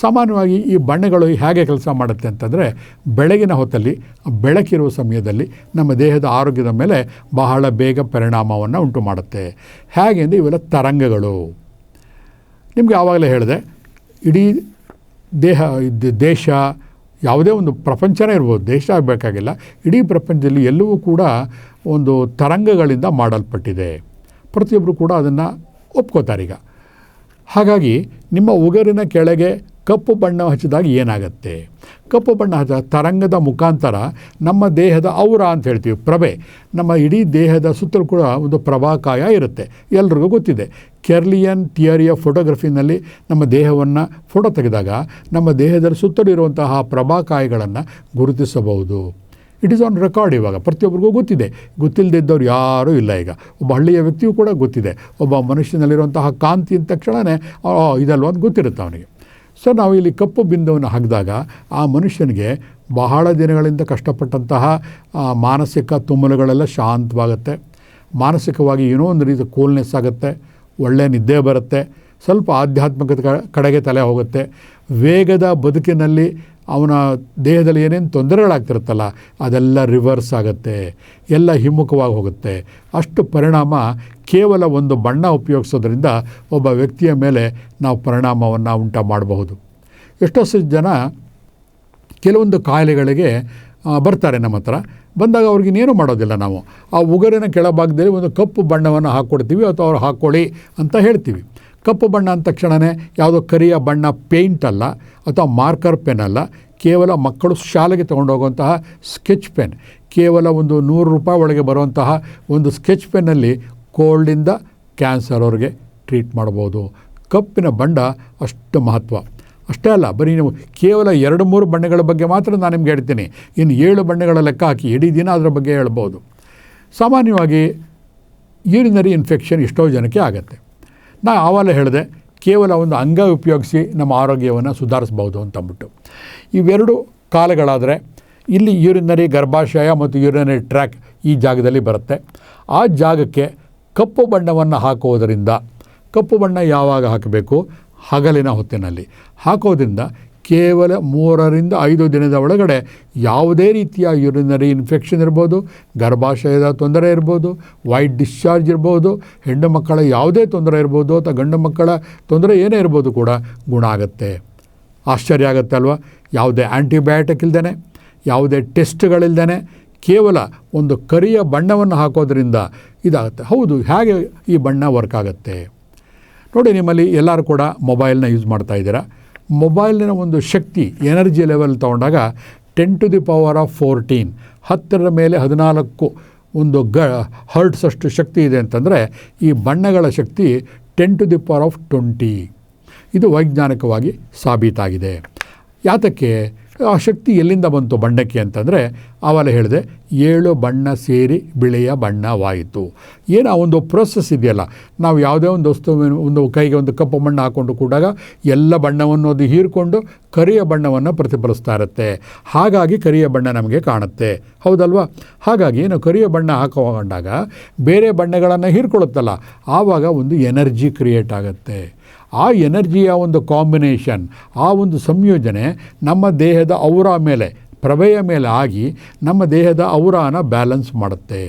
S1: ಸಾಮಾನ್ಯವಾಗಿ ಈ ಬಣ್ಣಗಳು ಹೇಗೆ ಕೆಲಸ ಮಾಡುತ್ತೆ ಅಂತಂದರೆ ಬೆಳಗಿನ ಹೊತ್ತಲ್ಲಿ, ಬೆಳಕಿರುವ ಸಮಯದಲ್ಲಿ ನಮ್ಮ ದೇಹದ ಆರೋಗ್ಯದ ಮೇಲೆ ಬಹಳ ಬೇಗ ಪರಿಣಾಮವನ್ನು ಉಂಟು ಮಾಡುತ್ತೆ. ಹೇಗೆ ಇವೆಲ್ಲ ತರಂಗಗಳು. ನಿಮಗೆ ಆವಾಗಲೇ ಹೇಳಿದೆ, ಇಡೀ ದೇಹ ದೇಶ ಯಾವುದೇ ಒಂದು ಪ್ರಪಂಚನೇ ಇರ್ಬೋದು, ದೇಶ ಆಗಬೇಕಾಗಿಲ್ಲ, ಇಡೀ ಪ್ರಪಂಚದಲ್ಲಿ ಎಲ್ಲವೂ ಕೂಡ ಒಂದು ತರಂಗಗಳಿಂದ ಮಾಡಲ್ಪಟ್ಟಿದೆ. ಪ್ರತಿಯೊಬ್ಬರು ಕೂಡ ಅದನ್ನು ಈಗ. ಹಾಗಾಗಿ ನಿಮ್ಮ ಉಗುರಿನ ಕೆಳಗೆ ಕಪ್ಪು ಬಣ್ಣ ಹಚ್ಚಿದಾಗ ಏನಾಗುತ್ತೆ? ಕಪ್ಪು ಬಣ್ಣ ಹಚ್ಚ ತರಂಗದ ಮುಖಾಂತರ ನಮ್ಮ ದೇಹದ ಔರ ಅಂತ ಹೇಳ್ತೀವಿ, ಪ್ರಭೆ. ನಮ್ಮ ಇಡೀ ದೇಹದ ಸುತ್ತಲೂ ಕೂಡ ಒಂದು ಪ್ರಭಾಕಾಯ ಇರುತ್ತೆ. ಎಲ್ರಿಗೂ ಗೊತ್ತಿದೆ. ಕೆರ್ಲಿಯನ್ ಥಿಯರಿ ಆಫ್ ಫೋಟೋಗ್ರಫಿನಲ್ಲಿ ನಮ್ಮ ದೇಹವನ್ನು ಫೋಟೋ ತೆಗೆದಾಗ ನಮ್ಮ ದೇಹದಲ್ಲಿ ಸುತ್ತಲೂ ಇರುವಂತಹ ಪ್ರಭಾಕಾಯಗಳನ್ನು ಗುರುತಿಸಬಹುದು. ಇಟ್ ಈಸ್ ಆನ್ ರೆಕಾರ್ಡ್ ಇವಾಗ ಪ್ರತಿಯೊಬ್ಬರಿಗೂ ಗೊತ್ತಿದೆ. ಗೊತ್ತಿಲ್ಲದಿದ್ದವ್ರು ಯಾರೂ ಇಲ್ಲ ಈಗ. ಒಬ್ಬ ಹಳ್ಳಿಯ ವ್ಯಕ್ತಿಯೂ ಕೂಡ ಗೊತ್ತಿದೆ. ಒಬ್ಬ ಮನುಷ್ಯನಲ್ಲಿರುವಂತಹ ಕಾಂತಿ ಅಂದ ತಕ್ಷಣವೇ ಇದಲ್ವ ಅಂತ ಗೊತ್ತಿರುತ್ತೆ ಅವನಿಗೆ. ಸೊ ನಾವು ಇಲ್ಲಿ ಕಪ್ಪು ಬಿಂದುವನ್ನು ಹಾಕಿದಾಗ ಆ ಮನುಷ್ಯನಿಗೆ ಬಹಳ ದಿನಗಳಿಂದ ಕಷ್ಟಪಟ್ಟಂತಹ ಮಾನಸಿಕ ತುಮ್ಮಲುಗಳೆಲ್ಲ ಶಾಂತವಾಗುತ್ತೆ. ಮಾನಸಿಕವಾಗಿ ಏನೋ ಒಂದು ರೀತಿ ಕೂಲ್ನೆಸ್ ಆಗುತ್ತೆ. ಒಳ್ಳೆಯ ನಿದ್ದೆ ಬರುತ್ತೆ, ಸ್ವಲ್ಪ ಆಧ್ಯಾತ್ಮಿಕದ ಕಡೆಗೆ ತಲೆ ಹೋಗುತ್ತೆ. ವೇಗದ ಬದುಕಿನಲ್ಲಿ ಅವನ ದೇಹದಲ್ಲಿ ಏನೇನು ತೊಂದರೆಗಳಾಗ್ತಿರುತ್ತಲ್ಲ, ಅದೆಲ್ಲ ರಿವರ್ಸ್ ಆಗುತ್ತೆ, ಎಲ್ಲ ಹಿಮ್ಮುಖವಾಗಿ ಹೋಗುತ್ತೆ. ಅಷ್ಟು ಪರಿಣಾಮ ಕೇವಲ ಒಂದು ಬಣ್ಣ ಉಪಯೋಗಿಸೋದ್ರಿಂದ ಒಬ್ಬ ವ್ಯಕ್ತಿಯ ಮೇಲೆ ನಾವು ಪರಿಣಾಮವನ್ನು ಉಂಟು ಮಾಡಬಹುದು. ಎಷ್ಟೋ ಜನ ಕೆಲವೊಂದು ಕಾಯಿಲೆಗಳಿಗೆ ಬರ್ತಾರೆ ನಮ್ಮ ಹತ್ರ. ಬಂದಾಗ ಅವ್ರಿಗೆ ಇನ್ನೇನು ಮಾಡೋದಿಲ್ಲ ನಾವು. ಆ ಉಗುರಿನ ಕೆಳಭಾಗದಲ್ಲಿ ಒಂದು ಕಪ್ಪು ಬಣ್ಣವನ್ನು ಹಾಕ್ಕೊಡ್ತೀವಿ ಅಥವಾ ಅವ್ರು ಹಾಕ್ಕೊಳ್ಳಿ ಅಂತ ಹೇಳ್ತೀವಿ. ಕಪ್ಪು ಬಣ್ಣ ಅಂದ ತಕ್ಷಣವೇ ಯಾವುದೋ ಕರಿಯ ಬಣ್ಣ ಪೇಂಟ್ ಅಲ್ಲ, ಅಥವಾ ಮಾರ್ಕರ್ ಪೆನ್ ಅಲ್ಲ, ಕೇವಲ ಮಕ್ಕಳು ಶಾಲೆಗೆ ತೊಗೊಂಡೋಗುವಂತಹ ಸ್ಕೆಚ್ ಪೆನ್. ಕೇವಲ ಒಂದು ನೂರು ರೂಪಾಯಿ ಒಳಗೆ ಬರುವಂತಹ ಒಂದು ಸ್ಕೆಚ್ ಪೆನ್ನಲ್ಲಿ ಕೋಲ್ಡಿಂದ ಕ್ಯಾನ್ಸರ್ ಅವ್ರಿಗೆ ಟ್ರೀಟ್ ಮಾಡ್ಬೋದು. ಕಪ್ಪಿನ ಬಣ್ಣ ಅಷ್ಟು ಮಹತ್ವ. ಅಷ್ಟೇ ಅಲ್ಲ, ಬರೀ ನೀವು ಕೇವಲ ಎರಡು ಮೂರು ಬಣ್ಣಗಳ ಬಗ್ಗೆ ಮಾತ್ರ ನಾನು ನಿಮ್ಗೆ ಹೇಳ್ತೀನಿ. ಇನ್ನು ಏಳು ಬಣ್ಣಗಳ ಲೆಕ್ಕ ಹಾಕಿ, ಇಡೀ ದಿನ ಅದರ ಬಗ್ಗೆ ಹೇಳ್ಬೋದು. ಸಾಮಾನ್ಯವಾಗಿ ಯೂರಿನರಿ ಇನ್ಫೆಕ್ಷನ್ ಎಷ್ಟೋ ಜನಕ್ಕೆ ಆಗುತ್ತೆ. ನಾ ಆವಾಗಲೇ ಹೇಳಿದೆ, ಕೇವಲ ಒಂದು ಅಂಗ ಉಪಯೋಗಿಸಿ ನಮ್ಮ ಆರೋಗ್ಯವನ್ನು ಸುಧಾರಿಸ್ಬೋದು ಅಂತಂದ್ಬಿಟ್ಟು. ಇವೆರಡು ಕಾಲಗಳಾದರೆ, ಇಲ್ಲಿ ಯೂರಿನರಿ ಗರ್ಭಾಶಯ ಮತ್ತು ಯೂರಿನರಿ ಟ್ರ್ಯಾಕ್ ಈ ಜಾಗದಲ್ಲಿ ಬರುತ್ತೆ. ಆ ಜಾಗಕ್ಕೆ ಕಪ್ಪು ಬಣ್ಣವನ್ನು ಹಾಕುವುದರಿಂದ, ಕಪ್ಪು ಬಣ್ಣ ಯಾವಾಗ ಹಾಕಬೇಕು? ಹಗಲಿನ ಹೊತ್ತಿನಲ್ಲಿ. ಹಾಕೋದ್ರಿಂದ ಕೇವಲ ಮೂರರಿಂದ ಐದು ದಿನದ ಒಳಗಡೆ ಯಾವುದೇ ರೀತಿಯ ಯೂರಿನರಿ ಇನ್ಫೆಕ್ಷನ್ ಇರ್ಬೋದು, ಗರ್ಭಾಶಯದ ತೊಂದರೆ ಇರ್ಬೋದು, ವೈಟ್ ಡಿಸ್ಚಾರ್ಜ್ ಇರ್ಬೋದು, ಹೆಣ್ಣು ಮಕ್ಕಳ ಯಾವುದೇ ತೊಂದರೆ ಇರ್ಬೋದು ಅಥವಾ ಗಂಡು ಮಕ್ಕಳ ತೊಂದರೆ ಏನೇ ಇರ್ಬೋದು ಕೂಡ ಗುಣ ಆಗುತ್ತೆ. ಆಶ್ಚರ್ಯ ಆಗುತ್ತೆ ಅಲ್ವಾ? ಯಾವುದೇ ಆ್ಯಂಟಿಬಯೋಟಿಕ್ ಇಲ್ದೇ ಯಾವುದೇ ಟೆಸ್ಟ್ಗಳಿಲ್ದೇ ಕೇವಲ ಒಂದು ಕರಿಯ ಬಣ್ಣವನ್ನು ಹಾಕೋದ್ರಿಂದ ಇದಾಗುತ್ತೆ. ಹೌದು, ಹೇಗೆ ಈ ಬಣ್ಣ ವರ್ಕ್ ಆಗುತ್ತೆ? ನೋಡಿ ನಿಮ್ಮಲ್ಲಿ ಎಲ್ಲರೂ ಕೂಡ ಮೊಬೈಲ್ನ ಯೂಸ್ ಮಾಡ್ತಾ ಇದ್ದೀರಾ. ಮೊಬೈಲಿನ ಒಂದು ಶಕ್ತಿ, ಎನರ್ಜಿ ಲೆವೆಲ್ ತೊಗೊಂಡಾಗ ten to the power of fourteen, ಹತ್ತರ ಮೇಲೆ ಹದಿನಾಲ್ಕು ಒಂದು ಗ ಹರ್ಟ್ಸಷ್ಟು ಶಕ್ತಿ ಇದೆ ಅಂತಂದರೆ ಈ ಬಣ್ಣಗಳ ಶಕ್ತಿ ten to the power of twenty. ಇದು ವೈಜ್ಞಾನಿಕವಾಗಿ ಸಾಬೀತಾಗಿದೆ. ಯಾತಕ್ಕೆ? ಆ ಶಕ್ತಿ ಎಲ್ಲಿಂದ ಬಂತು ಬಣ್ಣಕ್ಕೆ ಅಂತಂದರೆ ಆವಾಗ ಹೇಳಿದೆ, ಏಳು ಬಣ್ಣ ಸೇರಿ ಬಿಳಿಯ ಬಣ್ಣವಾಯಿತು. ಏನು ಒಂದು ಪ್ರೋಸೆಸ್ ಇದೆಯಲ್ಲ, ನಾವು ಯಾವುದೇ ಒಂದು ವಸ್ತು ಒಂದು ಕೈಗೆ ಒಂದು ಕಪ್ಪು ಬಣ್ಣ ಹಾಕ್ಕೊಂಡು ಕೂಡಾಗ ಎಲ್ಲ ಬಣ್ಣವನ್ನು ಅದು ಹೀರಿಕೊಂಡು ಕರಿಯ ಬಣ್ಣವನ್ನು ಪ್ರತಿಫಲಿಸ್ತಾ ಇರುತ್ತೆ. ಹಾಗಾಗಿ ಕರಿಯ ಬಣ್ಣ ನಮಗೆ ಕಾಣುತ್ತೆ. ಹೌದಲ್ವಾ? ಹಾಗಾಗಿ ನಾವು ಕರಿಯ ಬಣ್ಣ ಹಾಕೊಂಡಾಗ ಬೇರೆ ಬಣ್ಣಗಳನ್ನು ಹೀರ್ಕೊಳ್ಳುತ್ತಲ್ಲ, ಆವಾಗ ಒಂದು ಎನರ್ಜಿ ಕ್ರಿಯೇಟ್ ಆಗುತ್ತೆ. ಆ ಎನರ್ಜಿಯ ಒಂದು ಕಾಂಬಿನೇಷನ್ ಆ ಒಂದು ಸಂಯೋಜನೆ ನಮ್ಮ ದೇಹದ ಔರ ಮೇಲೆ ಪ್ರಭೆಯ ಮೇಲೆ ಆಗಿ ನಮ್ಮ ದೇಹದ ಔರಾನ ಬ್ಯಾಲೆನ್ಸ್ ಮಾಡುತ್ತೆ.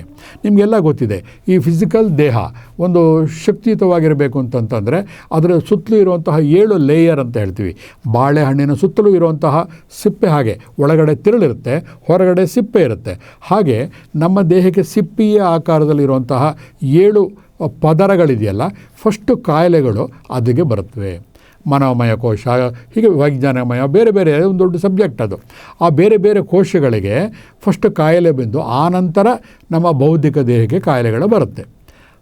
S1: ನಿಮಗೆಲ್ಲ ಗೊತ್ತಿದೆ, ಈ ಫಿಸಿಕಲ್ ದೇಹ ಒಂದು ಶಕ್ತಿಯುತವಾಗಿರಬೇಕು ಅಂತಂತಂದರೆ ಅದರ ಸುತ್ತಲೂ ಇರುವಂತಹ ಏಳು ಲೇಯರ್ ಅಂತ ಹೇಳ್ತೀವಿ. ಬಾಳೆಹಣ್ಣಿನ ಸುತ್ತಲೂ ಇರುವಂತಹ ಸಿಪ್ಪೆ ಹಾಗೆ, ಒಳಗಡೆ ತಿರುಳಿರುತ್ತೆ, ಹೊರಗಡೆ ಸಿಪ್ಪೆ ಇರುತ್ತೆ. ಹಾಗೆ ನಮ್ಮ ದೇಹಕ್ಕೆ ಸಿಪ್ಪಿಯ ಆಕಾರದಲ್ಲಿರುವಂತಹ ಏಳು ಪದರಗಳಿದೆಯಲ್ಲ ಫಸ್ಟು ಕಾಯಿಲೆಗಳು ಅದಕ್ಕೆ ಬರುತ್ತವೆ. ಮನೋಮಯ ಕೋಶ, ಹೀಗೆ ವೈಜ್ಞಾನಿಕಮಯ ಬೇರೆ ಬೇರೆ ಒಂದು ದೊಡ್ಡ ಸಬ್ಜೆಕ್ಟ್ ಅದು. ಆ ಬೇರೆ ಬೇರೆ ಕೋಶಗಳಿಗೆ ಫಸ್ಟ್ ಕಾಯಿಲೆ ಬಂದು ಆನಂತರ ನಮ್ಮ ಬೌದ್ಧಿಕ ದೇಹಕ್ಕೆ ಕಾಯಿಲೆಗಳು ಬರುತ್ತೆ.